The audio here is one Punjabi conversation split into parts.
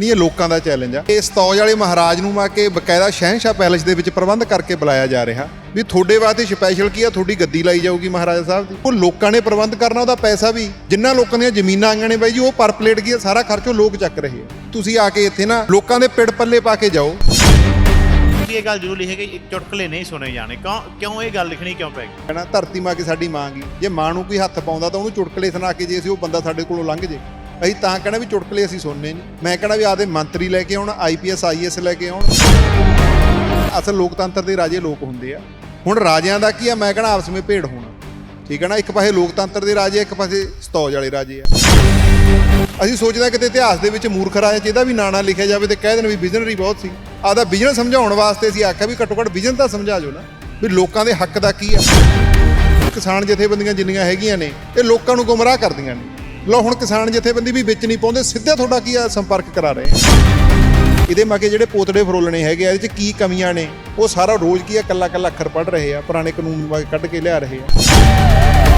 ਨਹੀਂ ਇਹ ਲੋਕਾਂ ਦਾ ਚੈਲੰਜ ਆ। ਇਹ ਸਤੌਜ ਵਾਲੇ ਮਹਾਰਾਜ ਨੂੰ ਮਾ ਕੇ ਬਕਾਇਦਾ ਸ਼ਹਿਨशाह ਪੈਲੇਸ ਦੇ ਵਿੱਚ ਪ੍ਰਬੰਧ ਕਰਕੇ ਬੁਲਾਇਆ ਜਾ ਰਿਹਾ। ਵੀ ਤੁਹਾਡੇ ਵਾਸਤੇ ਸਪੈਸ਼ਲ ਕੀ ਆ? ਤੁਹਾਡੀ ਗੱਦੀ ਲਾਈ ਜਾਊਗੀ ਮਹਾਰਾਜਾ ਸਾਹਿਬ ਦੀ। ਉਹ ਲੋਕਾਂ ਨੇ ਪ੍ਰਬੰਧ ਕਰਨਾ ਉਹਦਾ ਪੈਸਾ ਵੀ। ਜਿੰਨਾ ਲੋਕਾਂ ਦੀਆਂ ਜ਼ਮੀਨਾਂ ਆਈਆਂ ਨੇ ਬਾਈ ਜੀ ਉਹ ਪਰ ਪਲੇਟ ਕੀ ਆ? ਸਾਰਾ ਖਰਚ ਉਹ ਲੋਕ ਚੱਕ ਰਹੇ ਆ। ਤੁਸੀਂ ਆ ਕੇ ਇੱਥੇ ਨਾ ਲੋਕਾਂ ਦੇ ਪਿੜ ਪੱਲੇ ਪਾ ਕੇ ਜਾਓ। ਇਹ ਗੱਲ ਜ਼ਰੂਰ ਲਿਖੀ ਕਿ ਚੁਟਕਲੇ ਨਹੀਂ ਸੁਣੇ ਜਾਣੇ। ਕਿਉਂ ਕਿਉਂ ਇਹ ਗੱਲ ਲਿਖਣੀ ਕਿਉਂ ਪੈ ਗਈ? ਕਹਿਣਾ ਧਰਤੀ ਮਾ ਕੇ ਸਾਡੀ ਮਾਂ ਗਈ ਜੇ ਮਾਂ ਨੂੰ ਕੋਈ ਹੱਥ ਪਾਉਂਦਾ ਤਾਂ ਉਹਨੂੰ ਚੁਟਕਲੇ ਸੁਣਾ ਕੇ ਜੇ ਅਸੀਂ ਉਹ ਬੰਦਾ ਸਾਡੇ ਕੋਲੋਂ ਲੰਘ ਜੇ। ਅਸੀਂ ਤਾਂ ਕਹਿਣਾ ਵੀ ਚੁਟਕਲੇ ਅਸੀਂ ਸੁਣਨੇ ਨਹੀਂ। ਮੈਂ ਕਹਿਣਾ ਵੀ ਆਦੇ ਮੰਤਰੀ ਲੈ ਕੇ ਆਉਣ ਆਈਪੀਐਸ ਆਈਐਸ ਲੈ ਕੇ ਆਉਣ। ਅਸਲ ਲੋਕਤੰਤਰ ਦੇ ਰਾਜੇ ਲੋਕ ਹੁੰਦੇ ਆ। ਹੁਣ ਰਾਜਿਆਂ ਦਾ ਕੀ ਆ? ਮੈਂ ਕਹਿਣਾ ਆਪਸ ਵਿੱਚ ਭੇੜ ਹੋਣਾ। ਠੀਕ ਹੈ ਨਾ? ਇੱਕ ਪਾਸੇ ਲੋਕਤੰਤਰ ਦੇ ਰਾਜੇ ਇੱਕ ਪਾਸੇ ਸਤੌਜ ਵਾਲੇ ਰਾਜੇ ਆ। ਅਸੀਂ ਸੋਚਦਾ ਕਿਤੇ ਇਤਿਹਾਸ ਦੇ ਵਿੱਚ ਮੂਰਖ ਰਾਜਾ ਜਿਹਦਾ ਵੀ ਨਾਂ ਨਾ ਲਿਖਿਆ ਜਾਵੇ ਤੇ ਕਹਿ ਦੇਣ ਵੀ ਵਿਜ਼ਨਰੀ ਬਹੁਤ ਸੀ। ਆਦਾ ਵਿਜ਼ਨ ਸਮਝਾਉਣ ਵਾਸਤੇ ਅਸੀਂ ਆਖਿਆ ਵੀ ਘੱਟੋ ਘੱਟ ਵਿਜ਼ਨ ਤਾਂ ਸਮਝਾ ਜੋ ਨਾ। ਵੀ ਲੋਕਾਂ ਦੇ ਹੱਕ ਦਾ ਕੀ ਆ? ਕਿਸਾਨ ਜਥੇਬੰਦੀਆਂ ਜਿੰਨੀਆਂ ਹੈਗੀਆਂ ਨੇ, ਇਹ ਲੋਕਾਂ ਨੂੰ ਗੁੰਮਰਾਹ ਕਰਦੀਆਂ ਨੇ। ਲਓ, ਹੁਣ ਕਿਸਾਨ ਜਥੇਬੰਦੀ ਵੀ ਵਿੱਚ ਨਹੀਂ ਪਾਉਂਦੇ, ਸਿੱਧਾ ਤੁਹਾਡਾ ਕੀ ਆ ਸੰਪਰਕ ਕਰਾ ਰਹੇ ਇਹਦੇ ਮੱਕੇ ਜਿਹੜੇ ਪੋਤੜੇ ਫਰੋਲਣੇ ਹੈਗੇ ਆ, ਇਹਦੇ ਚ ਕੀ ਕਮੀਆਂ ਨੇ? ਉਹ ਸਾਰਾ ਰੋਜ਼ ਕੀ ਆ, ਕੱਲਾ ਕੱਲਾ ਅੱਖਰ ਪੜ ਰਹੇ ਆ, ਪੁਰਾਣੇ ਕਾਨੂੰਨ ਵਾ- ਕੱਢ ਕੇ ਲਿਆ ਰਹੇ ਆ।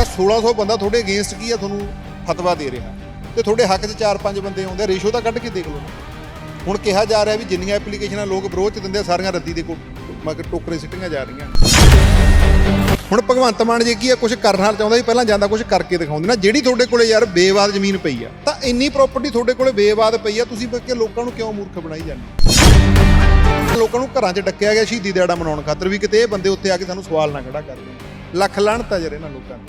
1600 ਬੰਦਾ ਤੁਹਾਡੇ ਅਗੇਂਸਟ ਕੀ ਆ, ਤੁਹਾਨੂੰ ਫਤਵਾ ਦੇ ਰਿਹਾ? ਤੇ ਤੁਹਾਡੇ ਹੱਕ 'ਚ 4-5 ਬੰਦੇ ਆਉਂਦੇ ਆ, ਰੇਸ਼ੋ ਤਾਂ ਕੱਢ ਕੇ ਦੇਖ ਲਓ। ਹੁਣ ਕਿਹਾ ਜਾ ਰਿਹਾ ਵੀ ਜਿੰਨੀਆਂ ਐਪਲੀਕੇਸ਼ਨਾਂ ਲੋਕ ਵਿਰੋਧ 'ਚ ਦਿੰਦੇ ਸਾਰੀਆਂ ਰੱਦੀ ਦੇ ਕੋਲ, ਮਗਰ ਟੋਕਰੇ ਸਿੱਟੀਆਂ ਜਾ ਰਹੀਆਂ। ਹੁਣ ਭਗਵੰਤ ਮਾਨ ਜੀ ਕੀ ਆ ਕੁਝ ਕਰਨਾ ਚਾਹੁੰਦਾ ਸੀ, ਪਹਿਲਾਂ ਜਾਂਦਾ ਕੁਝ ਕਰਕੇ ਦਿਖਾਉਂਦੇ ਨਾ, ਜਿਹੜੀ ਤੁਹਾਡੇ ਕੋਲੇ ਯਾਰ ਬੇਵਾਦ ਜ਼ਮੀਨ ਪਈ ਆ, ਤਾਂ ਇੰਨੀ ਪ੍ਰਾਪਰਟੀ ਤੁਹਾਡੇ ਕੋਲੇ ਬੇਵਾਦ ਪਈ ਆ, ਤੁਸੀਂ ਕਿ ਲੋਕਾਂ ਨੂੰ ਕਿਉਂ ਮੂਰਖ ਬਣਾਈ ਜਾਂਦੇ ਲੋਕਾਂ ਨੂੰ ਘਰਾਂ 'ਚ ਡੱਕਿਆ ਗਿਆ ਸ਼ਹੀਦੀ ਦਿਹਾੜਾ ਮਨਾਉਣ ਖਾਤਰ ਵੀ ਕਿਤੇ ਇਹ ਬੰਦੇ ਉੱਥੇ ਆ ਕੇ ਸਾਨੂੰ ਸਵਾਲ ਨਾ ਖੜਾ ਕਰਦੇ ਲੱਖ ਲਾਹਣਤ ਜਰੇ ਇਹਨਾਂ ਲੋਕਾਂ ਨੂੰ।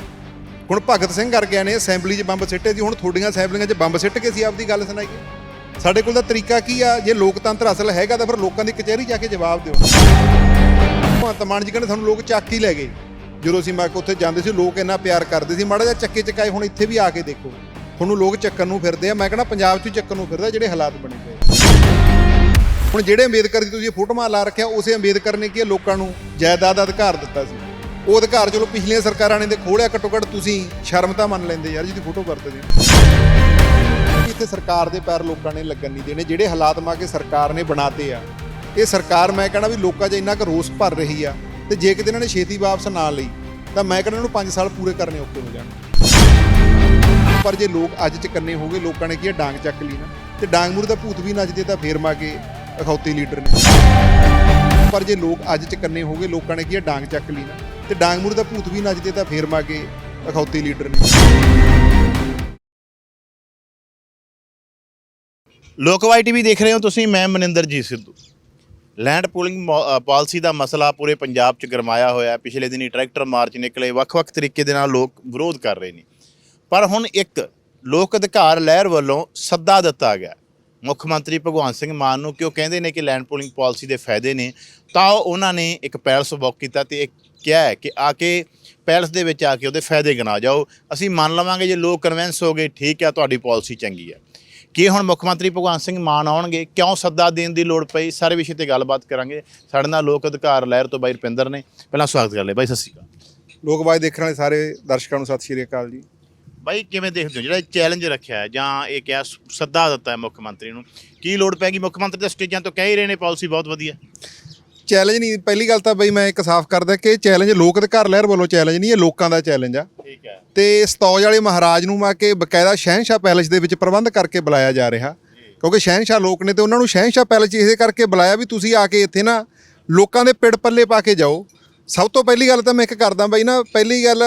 ਹੁਣ ਭਗਤ ਸਿੰਘ ਵਰਗਿਆਂ ਨੇ ਅਸੈਂਬਲੀ 'ਚ ਬੰਬ ਸਿੱਟੇ ਸੀ, ਹੁਣ ਤੁਹਾਡੀਆਂ ਅਸੈਂਬਲੀਆਂ 'ਚ ਬੰਬ ਸਿੱਟ ਕੇ ਸੀ ਆਪਦੀ ਗੱਲ ਸੁਣਾਈਏ ਸਾਡੇ ਕੋਲ ਦਾ ਤਰੀਕਾ ਕੀ ਆ, ਜੇ ਲੋਕਤੰਤਰ ਅਸਲ ਹੈਗਾ ਤਾਂ ਫਿਰ ਲੋਕਾਂ ਦੀ ਕਚਹਿਰੀ ਜਾ ਕੇ ਜਵਾਬ ਦਿਓ। ਭਗਵੰਤ ਮਾਨ ਜੀ ਕਹਿੰਦੇ ਸਾਨੂੰ ਲੋਕ ਚੱਕ ਹੀ ਲੈ ਗਏ। ਜਦੋਂ ਅਸੀਂ ਮੈਂ ਕਿਹਾ ਉੱਥੇ ਜਾਂਦੇ ਸੀ ਲੋਕ ਇੰਨਾ ਪਿਆਰ ਕਰਦੇ ਸੀ ਮਾੜਾ ਜਿਹਾ ਚੱਕੇ ਚਕਾਏ ਹੁਣ ਇੱਥੇ ਵੀ ਆ ਕੇ ਦੇਖੋ। ਤੁਹਾਨੂੰ ਲੋਕ ਚੱਕਣ ਨੂੰ ਫਿਰਦੇ ਆ ਮੈਂ ਕਹਿੰਦਾ ਪੰਜਾਬ 'ਚ ਹੀ ਚੱਕਣ ਨੂੰ ਫਿਰਦਾ ਜਿਹੜੇ ਹਾਲਾਤ ਬਣੇ ਪਏ ਹੁਣ ਜਿਹੜੇ ਅੰਬੇਦਕਰ ਦੀ ਤੁਸੀਂ ਫੋਟੋਆਂ ਲਾ ਰੱਖਿਆ ਉਸੇ ਅੰਬੇਦਕਰ ਨੇ ਕੀ ਆ, ਲੋਕਾਂ ਨੂੰ ਜਾਇਦਾਦ ਦਾ ਅਧਿਕਾਰ ਦਿੱਤਾ ਸੀ। ਉਹ ਅਧਿਕਾਰ ਚਲੋ ਪਿਛਲੀਆਂ ਸਰਕਾਰਾਂ ਨੇ ਤੇ ਖੋਲਿਆ ਘੱਟੋ ਘੱਟ ਤੁਸੀਂ ਸ਼ਰਮ ਤਾਂ ਮੰਨ ਲੈਂਦੇ ਯਾਰ ਜਿਹਦੀ ਫੋਟੋ ਕਰਦੇ ਹੋ। ਇੱਥੇ ਸਰਕਾਰ ਦੇ ਪੈਰ ਲੋਕਾਂ ਨੇ ਲੱਗਣ ਨਹੀਂ ਦੇਣੇ ਜਿਹੜੇ ਹਾਲਾਤ ਮਾ ਕੇ ਸਰਕਾਰ ਨੇ ਬਣਾਤੇ ਆ। ਇਹ ਸਰਕਾਰ ਮੈਂ ਕਹਿੰਦਾ ਵੀ ਲੋਕਾਂ 'ਚ ਇੰਨਾ ਕੁ ਰੋਸ ਭਰ ਰਹੀ ਆ। ਤੇ ਜੇ ਕਿਤੇ ਇਹਨਾਂ ਨੇ ਛੇਤੀ ਵਾਪਸ ਨਾ ਲਈ ਤਾਂ ਮੈਂ ਕਹਿੰਦਾ ਨੂੰ 5 ਸਾਲ ਪੂਰੇ ਕਰਨੇ ਔਖੇ ਹੋ ਜਾਣ। ਪਰ ਜੇ ਲੋਕ ਅੱਜ ਚ ਕੰਨੇ ਹੋ ਗਏ ਲੋਕਾਂ ਨੇ ਕੀ ਆ, ਡਾਂਗ ਚੱਕ ਲਈ ਨਾ? ਤੇ ਡਾਂਗ ਮੂਰੇ ਦਾ ਭੂਤ ਵੀ ਨੱਚਦੇ ਤਾਂ ਫੇਰ ਮਾ ਕੇ ਅਖੌਤੀ ਲੀਡਰ ਨੇ। ਪਰ ਜੇ ਲੋਕ ਅੱਜ ਚ ਕੰਨੇ ਹੋ ਗਏ ਲੋਕਾਂ ਨੇ ਕੀ ਆ, ਡਾਂਗ ਚੱਕ ਲਈ ਨਾ? ਤੇ ਡਾਂਗ ਮੂਰੇ ਦਾ ਭੂਤ ਵੀ ਨੱਚਦੇ ਤਾਂ ਫੇਰ ਮਾ ਕੇ ਅਖੌਤੀ ਲੀਡਰ ਨੇ। ਲੋਕਵਾਈ ਟੀਵੀ ਦੇਖ ਰਹੇ ਹੋ ਤੁਸੀਂ ਮੈਂ Maninderjit Sidhu. Land pooling policy ਦਾ ਮਸਲਾ ਪੂਰੇ ਪੰਜਾਬ 'ਚ ਗਰਮਾਇਆ ਹੋਇਆ ਪਿਛਲੇ ਦਿਨੀ ਟਰੈਕਟਰ ਮਾਰਚ ਨਿਕਲੇ ਵੱਖ-ਵੱਖ ਤਰੀਕੇ ਦੇ ਨਾਲ ਲੋਕ ਵਿਰੋਧ ਕਰ ਰਹੇ ਨੇ। ਪਰ ਹੁਣ ਇੱਕ ਲੋਕ ਅਧਿਕਾਰ ਲਹਿਰ ਵੱਲੋਂ ਸੱਦਾ ਦਿੱਤਾ ਗਿਆ ਮੁੱਖ ਮੰਤਰੀ ਭਗਵੰਤ ਸਿੰਘ ਮਾਨ ਨੂੰ ਕਿ ਉਹ ਕਹਿੰਦੇ ਨੇ ਕਿ ਲੈਂਡ ਪੂਲਿੰਗ ਪਾਲਿਸੀ ਦੇ ਫਾਇਦੇ ਨੇ, ਤਾਂ ਉਹਨਾਂ ਨੇ ਇੱਕ ਪੈਲਸ ਬੁੱਕ ਕੀਤਾ ਤੇ ਇਹ ਕਿਹਾ ਹੈ ਕਿ ਆ ਕੇ ਪੈਲਸ ਦੇ ਵਿੱਚ ਆ ਕੇ ਉਹਦੇ ਫਾਇਦੇ ਗਿਣਾ ਜਾਓ। ਅਸੀਂ ਮੰਨ ਲਵਾਂਗੇ ਜੇ ਲੋਕ ਕਨਵਿੰਸ ਹੋ ਗਏ, ਠੀਕ ਹੈ, ਤੁਹਾਡੀ ਪਾਲਿਸੀ ਚੰਗੀ ਹੈ। ਕੀ ਹੁਣ ਮੁੱਖ ਮੰਤਰੀ ਭਗਵੰਤ ਸਿੰਘ ਮਾਨ ਆਉਣਗੇ? ਕਿਉਂ ਸੱਦਾ ਦੇਣ ਦੀ ਲੋੜ ਪਈ? ਸਾਰੇ ਵਿਸ਼ੇ ਤੇ ਗੱਲਬਾਤ ਕਰਾਂਗੇ। ਸਾਡੇ ਨਾਲ ਲੋਕ ਅਧਿਕਾਰ ਲਹਿਰ ਤੋਂ ਬਾਈ ਰੁਪਿੰਦਰ ਨੇ। ਪਹਿਲਾਂ ਸਵਾਗਤ ਕਰ ਲਿਆ ਬਾਈ ਸਤਿ ਸ਼੍ਰੀ ਅਕਾਲ। ਲੋਕਵਾਜ ਦੇਖਣ ਵਾਲੇ ਸਾਰੇ ਦਰਸ਼ਕਾਂ ਨੂੰ ਸਤਿ ਸ਼੍ਰੀ ਅਕਾਲ ਜੀ। ਬਾਈ ਕਿਵੇਂ ਦੇਖਦੇ ਹੋ? ਜਿਹੜਾ ਚੈਲੰਜ ਰੱਖਿਆ ਹੈ ਜਾਂ ਇਹ ਕਿਹਾ ਸੱਦਾ ਦਿੱਤਾ ਹੈ ਮੁੱਖ ਮੰਤਰੀ ਨੂੰ? ਕੀ ਲੋੜ ਪੈ ਗਈ ਮੁੱਖ ਮੰਤਰੀ ਤਾਂ ਸਟੇਜਾਂ ਤੋਂ ਕਹਿ ਹੀ ਰਹੇ ਨੇ ਪਾਲਿਸੀ ਬਹੁਤ ਵਧੀਆ। ਚੈਲੰਜ ਨਹੀਂ ਪਹਿਲੀ ਗੱਲ ਤਾਂ ਬਈ ਮੈਂ ਇੱਕ ਸਾਫ਼ ਕਰਦਾ ਕਿ ਇਹ ਚੈਲੰਜ ਲੋਕ ਅਧਿਕਾਰ ਲਹਿਰ ਵੱਲੋਂ ਚੈਲੰਜ ਨਹੀਂ ਇਹ ਲੋਕਾਂ ਦਾ ਚੈਲੰਜ ਆ। ਠੀਕ ਹੈ। ਤੇ ਸਤੌਜ ਵਾਲੇ ਮਹਾਰਾਜ ਨੂੰ ਮੈਂ ਕਿ ਬਕਾਇਦਾ ਸ਼ਹਿਨशाह ਪੈਲੇਸ ਦੇ ਵਿੱਚ ਪ੍ਰਬੰਧ ਕਰਕੇ ਬੁਲਾਇਆ ਜਾ ਰਿਹਾ। ਕਿਉਂਕਿ ਸ਼ਹਿਨशाह ਲੋਕ ਨੇ ਤੇ ਉਹਨਾਂ ਨੂੰ ਸ਼ਹਿਨशाह ਪੈਲੇਸ ਇਸੇ ਕਰਕੇ ਬੁਲਾਇਆ ਵੀ ਤੁਸੀਂ ਆ ਕੇ ਇੱਥੇ ਨਾ ਲੋਕਾਂ ਦੇ ਪਿੜ ਪੱਲੇ ਪਾ ਕੇ ਜਾਓ। ਸਭ ਤੋਂ ਪਹਿਲੀ ਗੱਲ ਤਾਂ ਮੈਂ ਇੱਕ ਕਰਦਾ ਬਾਈ ਨਾ ਪਹਿਲੀ ਗੱਲ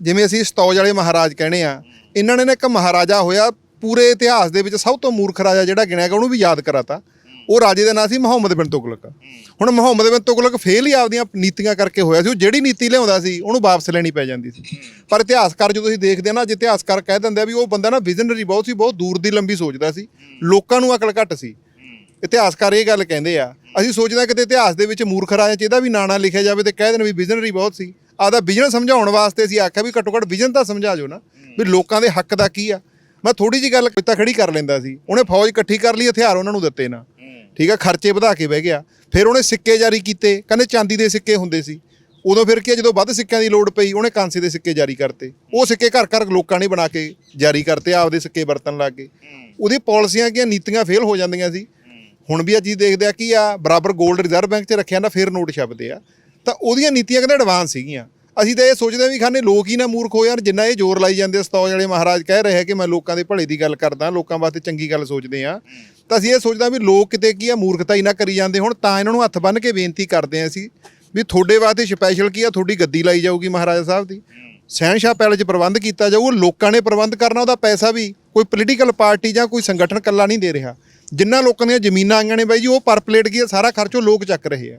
ਜਿਵੇਂ ਅਸੀਂ ਸਤੌਜ ਵਾਲੇ ਮਹਾਰਾਜ ਕਹਿੰਦੇ ਆ ਇਹਨਾਂ ਨੇ ਇੱਕ ਮਹਾਰਾਜਾ ਹੋਇਆ ਪੂਰੇ ਇਤਿਹਾਸ ਦੇ ਵਿੱਚ ਸਭ ਤੋਂ ਮੂਰਖ ਰਾਜਾ ਜਿਹੜਾ ਗਿਣਿਆ ਗਿਆ ਉਹਨੂੰ ਵੀ ਯਾਦ ਕਰਾਤਾ। ਉਹ ਰਾਜੇ ਦਾ ਨਾਂ ਸੀ ਮੁਹੰਮਦ ਬਿਨ ਤੁਗਲਕ। ਹੁਣ ਮੁਹੰਮਦ ਬਿਨ ਤੁਗਲਕ ਫੇਲ ਹੀ ਆਪਦੀਆਂ ਨੀਤੀਆਂ ਕਰਕੇ ਹੋਇਆ ਸੀ, ਉਹ ਜਿਹੜੀ ਨੀਤੀ ਲਿਆਉਂਦਾ ਸੀ, ਉਹਨੂੰ ਵਾਪਸ ਲੈਣੀ ਪੈ ਜਾਂਦੀ ਸੀ। ਪਰ ਇਤਿਹਾਸਕਾਰ ਜਦੋਂ ਤੁਸੀਂ ਦੇਖਦੇ ਆ ਨਾ ਅੱਜ ਇਤਿਹਾਸਕਾਰ ਕਹਿ ਦਿੰਦੇ ਆ ਵੀ ਉਹ ਬੰਦਾ ਨਾ ਵਿਜ਼ਨਰੀ ਬਹੁਤ ਸੀ, ਬਹੁਤ ਦੂਰ ਦੀ ਲੰਬੀ ਸੋਚਦਾ ਸੀ। ਲੋਕਾਂ ਨੂੰ ਅਕਲ ਘੱਟ ਸੀ। ਇਤਿਹਾਸਕਾਰ ਇਹ ਗੱਲ ਕਹਿੰਦੇ ਆ, ਅਸੀਂ ਸੋਚਦੇ ਆ ਕਿਤੇ ਇਤਿਹਾਸ ਦੇ ਵਿੱਚ ਮੂਰਖ ਰਾਜਾ ਚ ਇਹਦਾ ਵੀ ਨਾਂ ਨਾ ਲਿਖਿਆ ਜਾਵੇ ਤੇ ਕਹਿ ਦੇਣ ਵੀ ਵਿਜ਼ਨਰੀ ਬਹੁਤ ਸੀ। ਆਦਾ ਵਿਜ਼ਨ ਸਮਝਾਉਣ ਵਾਸਤੇ ਅਸੀਂ ਆਖਿਆ ਵੀ ਘੱਟੋ ਘੱਟ ਵਿਜ਼ਨ ਤਾਂ ਸਮਝਾ ਜੋ ਨਾ, ਵੀ ਲੋਕਾਂ ਦੇ ਹੱਕ ਦਾ ਕੀ ਆ। ਮੈਂ ਥੋੜੀ ਜੀ ਗੱਲ ਕਿਤਾ ਖੜੀ ਕਰ ਲੈਂਦਾ ਸੀ। ਉਹਨੇ ਫੌਜ ਇਕੱਠੀ ਕਰ ਲਈ ਹਥਿਆਰ ਉਹਨਾਂ ਨੂੰ ਦਿੱਤੇ ਨਾ। ਠੀਕ ਆ ਖਰਚੇ ਵਧਾ ਕੇ ਬਹਿ ਗਿਆ। ਫਿਰ ਉਹਨੇ ਸਿੱਕੇ ਜਾਰੀ ਕੀਤੇ। ਕਹਿੰਦੇ ਚਾਂਦੀ ਦੇ ਸਿੱਕੇ ਹੁੰਦੇ ਸੀ। ਉਦੋਂ ਫਿਰ ਕੀ ਆ, ਜਦੋਂ ਵੱਧ ਸਿੱਕਿਆਂ ਦੀ ਲੋੜ ਪਈ ਉਹਨੇ ਕਾਂਸੇ ਦੇ ਸਿੱਕੇ ਜਾਰੀ ਕਰਤੇ। ਉਹ ਸਿੱਕੇ ਘਰ ਘਰ ਲੋਕਾਂ ਨੇ ਬਣਾ ਕੇ ਜਾਰੀ ਕਰਤੇ ਆਪਦੇ ਸਿੱਕੇ ਵਰਤਣ ਲੱਗ। ਗਏ ਉਹਦੀ ਪਾਲਿਸੀਆਂ ਕੀ ਨੀਤੀਆਂ ਫੇਲ ਹੋ ਜਾਂਦੀਆਂ ਸੀ। ਹੁਣ ਵੀ ਅੱਜ ਹੀ ਦੇਖਦੇ ਆ ਕੀ ਆ ਬਰਾਬਰ 골ਡ ਰਿਜ਼ਰਵ ਬੈਂਕ 'ਚ ਰੱਖਿਆ ਨਾ ਫਿਰ ਨੋਟ ਛਪਦੇ ਆ। ਤਾਂ ਉਹਦੀਆਂ ਨੀਤੀਆਂ ਕਹਿੰਦੇ ਐਡਵਾਂਸ ਸੀਗੀਆਂ। ਅਸੀਂ ਤਾਂ ਇਹ ਸੋਚਦੇ ਹਾਂ ਵੀ ਖਾਨੇ ਲੋਕ ਹੀ ਨਾ ਮੂਰਖ ਹੋ ਜਾਣ ਜਿੰਨਾ ਇਹ ਜ਼ੋਰ ਲਾਈ ਜਾਂਦੇ ਆ, ਸਤੌਜ ਵਾਲੇ ਮਹਾਰਾਜ ਕਹਿ ਰਹੇ ਕਿ ਮੈਂ ਲੋਕਾਂ ਦੇ ਭਲੇ ਦੀ ਗੱਲ ਕਰਦਾ ਲੋਕਾਂ ਵਾਸਤੇ ਚੰਗੀ ਗੱਲ ਸੋਚਦੇ ਆ ਤਾਂ ਅਸੀਂ ਇਹ ਸੋਚਦਾ ਵੀ ਲੋਕ ਕਿਤੇ ਕੀ ਆ ਮੂਰਖਤਾ ਹੀ ਨਾ ਕਰੀ ਜਾਂਦੇ ਹੁਣ ਤਾਂ ਇਹਨਾਂ ਨੂੰ ਹੱਥ ਬੰਨ੍ਹ ਕੇ ਬੇਨਤੀ ਕਰਦੇ ਆ ਅਸੀਂ ਵੀ ਤੁਹਾਡੇ ਵਾਸਤੇ ਸਪੈਸ਼ਲ ਕੀ ਆ ਤੁਹਾਡੀ ਗੱਦੀ ਲਾਈ ਜਾਊਗੀ ਮਹਾਰਾਜਾ ਸਾਹਿਬ ਦੀ। ਸਹਿਨਸ਼ਾਹ ਪੈਲੇਸ 'ਚ ਪ੍ਰਬੰਧ ਕੀਤਾ ਜਾਊ ਲੋਕਾਂ ਨੇ ਪ੍ਰਬੰਧ ਕਰਨਾ ਉਹਦਾ ਪੈਸਾ ਵੀ ਕੋਈ ਪੋਲੀਟੀਕਲ ਪਾਰਟੀ ਜਾਂ ਕੋਈ ਸੰਗਠਨ ਕੱਲਾ ਨਹੀਂ ਦੇ ਰਿਹਾ। ਜਿੰਨਾ ਲੋਕਾਂ ਦੀਆਂ ਜ਼ਮੀਨਾਂ ਆਈਆਂ ਨੇ ਬਾਈ ਜੀ ਉਹ ਪਰ ਪਲੇਟ ਕੀ ਆ ਸਾਰਾ ਖਰਚ ਉਹ ਲੋਕ ਚੱਕ ਰਹੇ ਆ।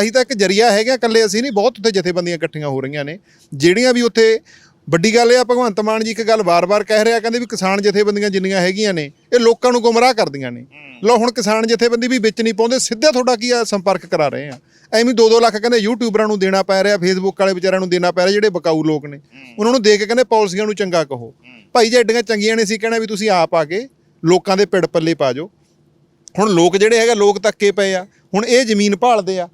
ਅਸੀਂ ਤਾਂ ਇੱਕ ਜਰੀਆ ਹੈਗਾ ਇਕੱਲੇ ਅਸੀਂ ਨਹੀਂ ਬਹੁਤ ਉੱਥੇ ਜਥੇਬੰਦੀਆਂ ਇਕੱਠੀਆਂ ਹੋ ਰਹੀਆਂ ਨੇ। ਜਿਹੜੀਆਂ ਵੀ ਉੱਥੇ ਵੱਡੀ ਗੱਲ ਇਹ ਆ ਭਗਵੰਤ ਮਾਨ ਜੀ ਇੱਕ ਗੱਲ ਵਾਰ-ਵਾਰ ਕਹਿ ਰਿਹਾ ਕਹਿੰਦੇ ਵੀ ਕਿਸਾਨ ਜਥੇਬੰਦੀਆਂ ਜਿੰਨੀਆਂ ਹੈਗੀਆਂ ਨੇ ਇਹ ਲੋਕਾਂ ਨੂੰ ਗੁੰਮਰਾਹ ਕਰਦੀਆਂ ਨੇ। ਲੋ ਹੁਣ ਕਿਸਾਨ ਜਥੇਬੰਦੀ ਵੀ ਵਿੱਚ ਨਹੀਂ ਪਾਉਂਦੇ ਸਿੱਧਾ ਤੁਹਾਡਾ ਕੀ ਆ ਸੰਪਰਕ ਕਰਾ ਰਹੇ ਆ। ਐਵੇਂ 2-2 ਲੱਖ ਕਹਿੰਦੇ ਯੂਟਿਊਬਰਾਂ ਨੂੰ ਦੇਣਾ ਪੈ ਰਿਹਾ ਫੇਸਬੁੱਕ ਵਾਲੇ ਵਿਚਾਰਿਆਂ ਨੂੰ ਦੇਣਾ ਪੈ ਰਿਹਾ ਜਿਹੜੇ ਬਕਾਊ ਲੋਕ ਨੇ। ਉਹਨਾਂ ਨੂੰ ਦੇ ਕੇ ਕਹਿੰਦੇ ਪਾਲਿਸੀਆਂ ਨੂੰ ਚੰਗਾ ਕਹੋ। ਭਾਈ ਜੇ ਐਡੀਆਂ ਚੰਗੀਆਂ ਨੇ ਸੀ ਕਹਿਣਾ ਵੀ ਤੁਸੀਂ ਆਪ ਆ ਕੇ ਲੋਕਾਂ ਦੇ ਪਿੜ ਪੱਲੇ ਪਾ ਜਾਓ। ਹੁਣ ਲੋਕ ਜਿਹੜੇ ਹੈਗਾ ਲੋਕ ਤੱਕੇ ਪਏ ਆ। ਹੁਣ ਇਹ ਜ਼ਮੀਨ ਭਾਲਦੇ ਆ।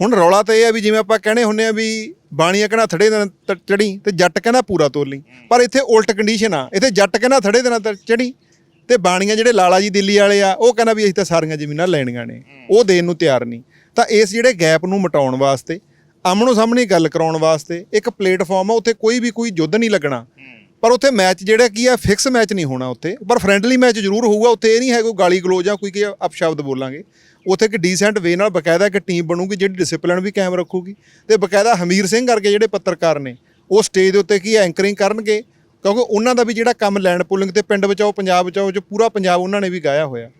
ਹੁਣ ਰੌਲਾ ਤਾਂ ਇਹ ਆ ਵੀ ਜਿਵੇਂ ਆਪਾਂ ਕਹਿੰਦੇ ਹੁੰਨੇ ਆ ਵੀ ਬਾਣੀਆਂ ਕਹਿੰਦਾ ਥੜੇ ਦੇ ਨਾਲ ਚੜੀ ਤੇ ਜੱਟ ਕਹਿੰਦਾ ਪੂਰਾ ਤੋਲੀ ਪਰ ਇੱਥੇ ਉਲਟ ਕੰਡੀਸ਼ਨ ਆ। ਇੱਥੇ ਜੱਟ ਕਹਿੰਦਾ ਥੜੇ ਦੇ ਨਾਲ ਚੜੀ ਤੇ ਬਾਣੀਆਂ ਜਿਹੜੇ ਲਾਲਾ ਜੀ ਦਿੱਲੀ ਵਾਲੇ ਆ ਉਹ ਕਹਿੰਦਾ ਵੀ ਅਸੀਂ ਤਾਂ ਸਾਰੀਆਂ ਜ਼ਮੀਨਾਂ ਲੈਣੀਆਂ ਨੇ। ਉਹ ਦੇਣ ਨੂੰ ਤਿਆਰ ਨਹੀਂ। ਤਾਂ ਇਸ ਜਿਹੜੇ ਗੈਪ ਨੂੰ ਮਿਟਾਉਣ ਵਾਸਤੇ ਆਮਣੋ ਸਾਹਮਣੇ ਗੱਲ ਕਰਾਉਣ ਵਾਸਤੇ ਇੱਕ ਪਲੇਟਫਾਰਮ ਆ ਉੱਥੇ ਕੋਈ ਵੀ ਕੋਈ ਯੁੱਧ ਨਹੀਂ ਲੱਗਣਾ। ਪਰ ਉੱਥੇ ਮੈਚ ਜਿਹੜਾ ਕੀ ਆ ਫਿਕਸ ਮੈਚ ਨਹੀਂ ਹੋਣਾ ਉੱਥੇ। ਪਰ ਫ੍ਰੈਂਡਲੀ ਮੈਚ ਜ਼ਰੂਰ ਹੋਊਗਾ ਉੱਥੇ ਇਹ ਨਹੀਂ ਹੈ ਕੋਈ ਗਾਲੀ ਗਲੋਚ ਜਾਂ ਕੋਈ ਕੀ ਅਪਸ਼ਬਦ ਬੋਲਾਂਗੇ। ਉੱਥੇ ਇੱਕ ਡੀਸੈਂਟ ਵੇ ਨਾਲ ਬਕਾਇਦਾ ਇੱਕ ਟੀਮ ਬਣੂਗੀ ਜਿਹੜੀ ਡਿਸਪਲਿਨ ਵੀ ਕਾਇਮ ਰੱਖੂਗੀ ਤੇ ਬਕਾਇਦਾ ਹਮੀਰ ਸਿੰਘ ਕਰਕੇ ਜਿਹੜੇ ਪੱਤਰਕਾਰ ਨੇ, ਉਹ ਸਟੇਜ ਦੇ ਉੱਤੇ ਕੀ ਐਂਕਰਿੰਗ ਕਰਨਗੇ। ਕਿਉਂਕਿ ਉਹਨਾਂ ਦਾ ਵੀ ਜਿਹੜਾ ਕੰਮ ਲੈਂਡ ਪੁਲਿੰਗ ਤੇ ਪਿੰਡ ਬਚਾਓ, ਪੰਜਾਬ ਬਚਾਓ ਚ ਪੂਰਾ ਪੰਜਾਬ ਉਹਨਾਂ ਨੇ ਵੀ ਗਾਇਆ ਹੋਇਆ।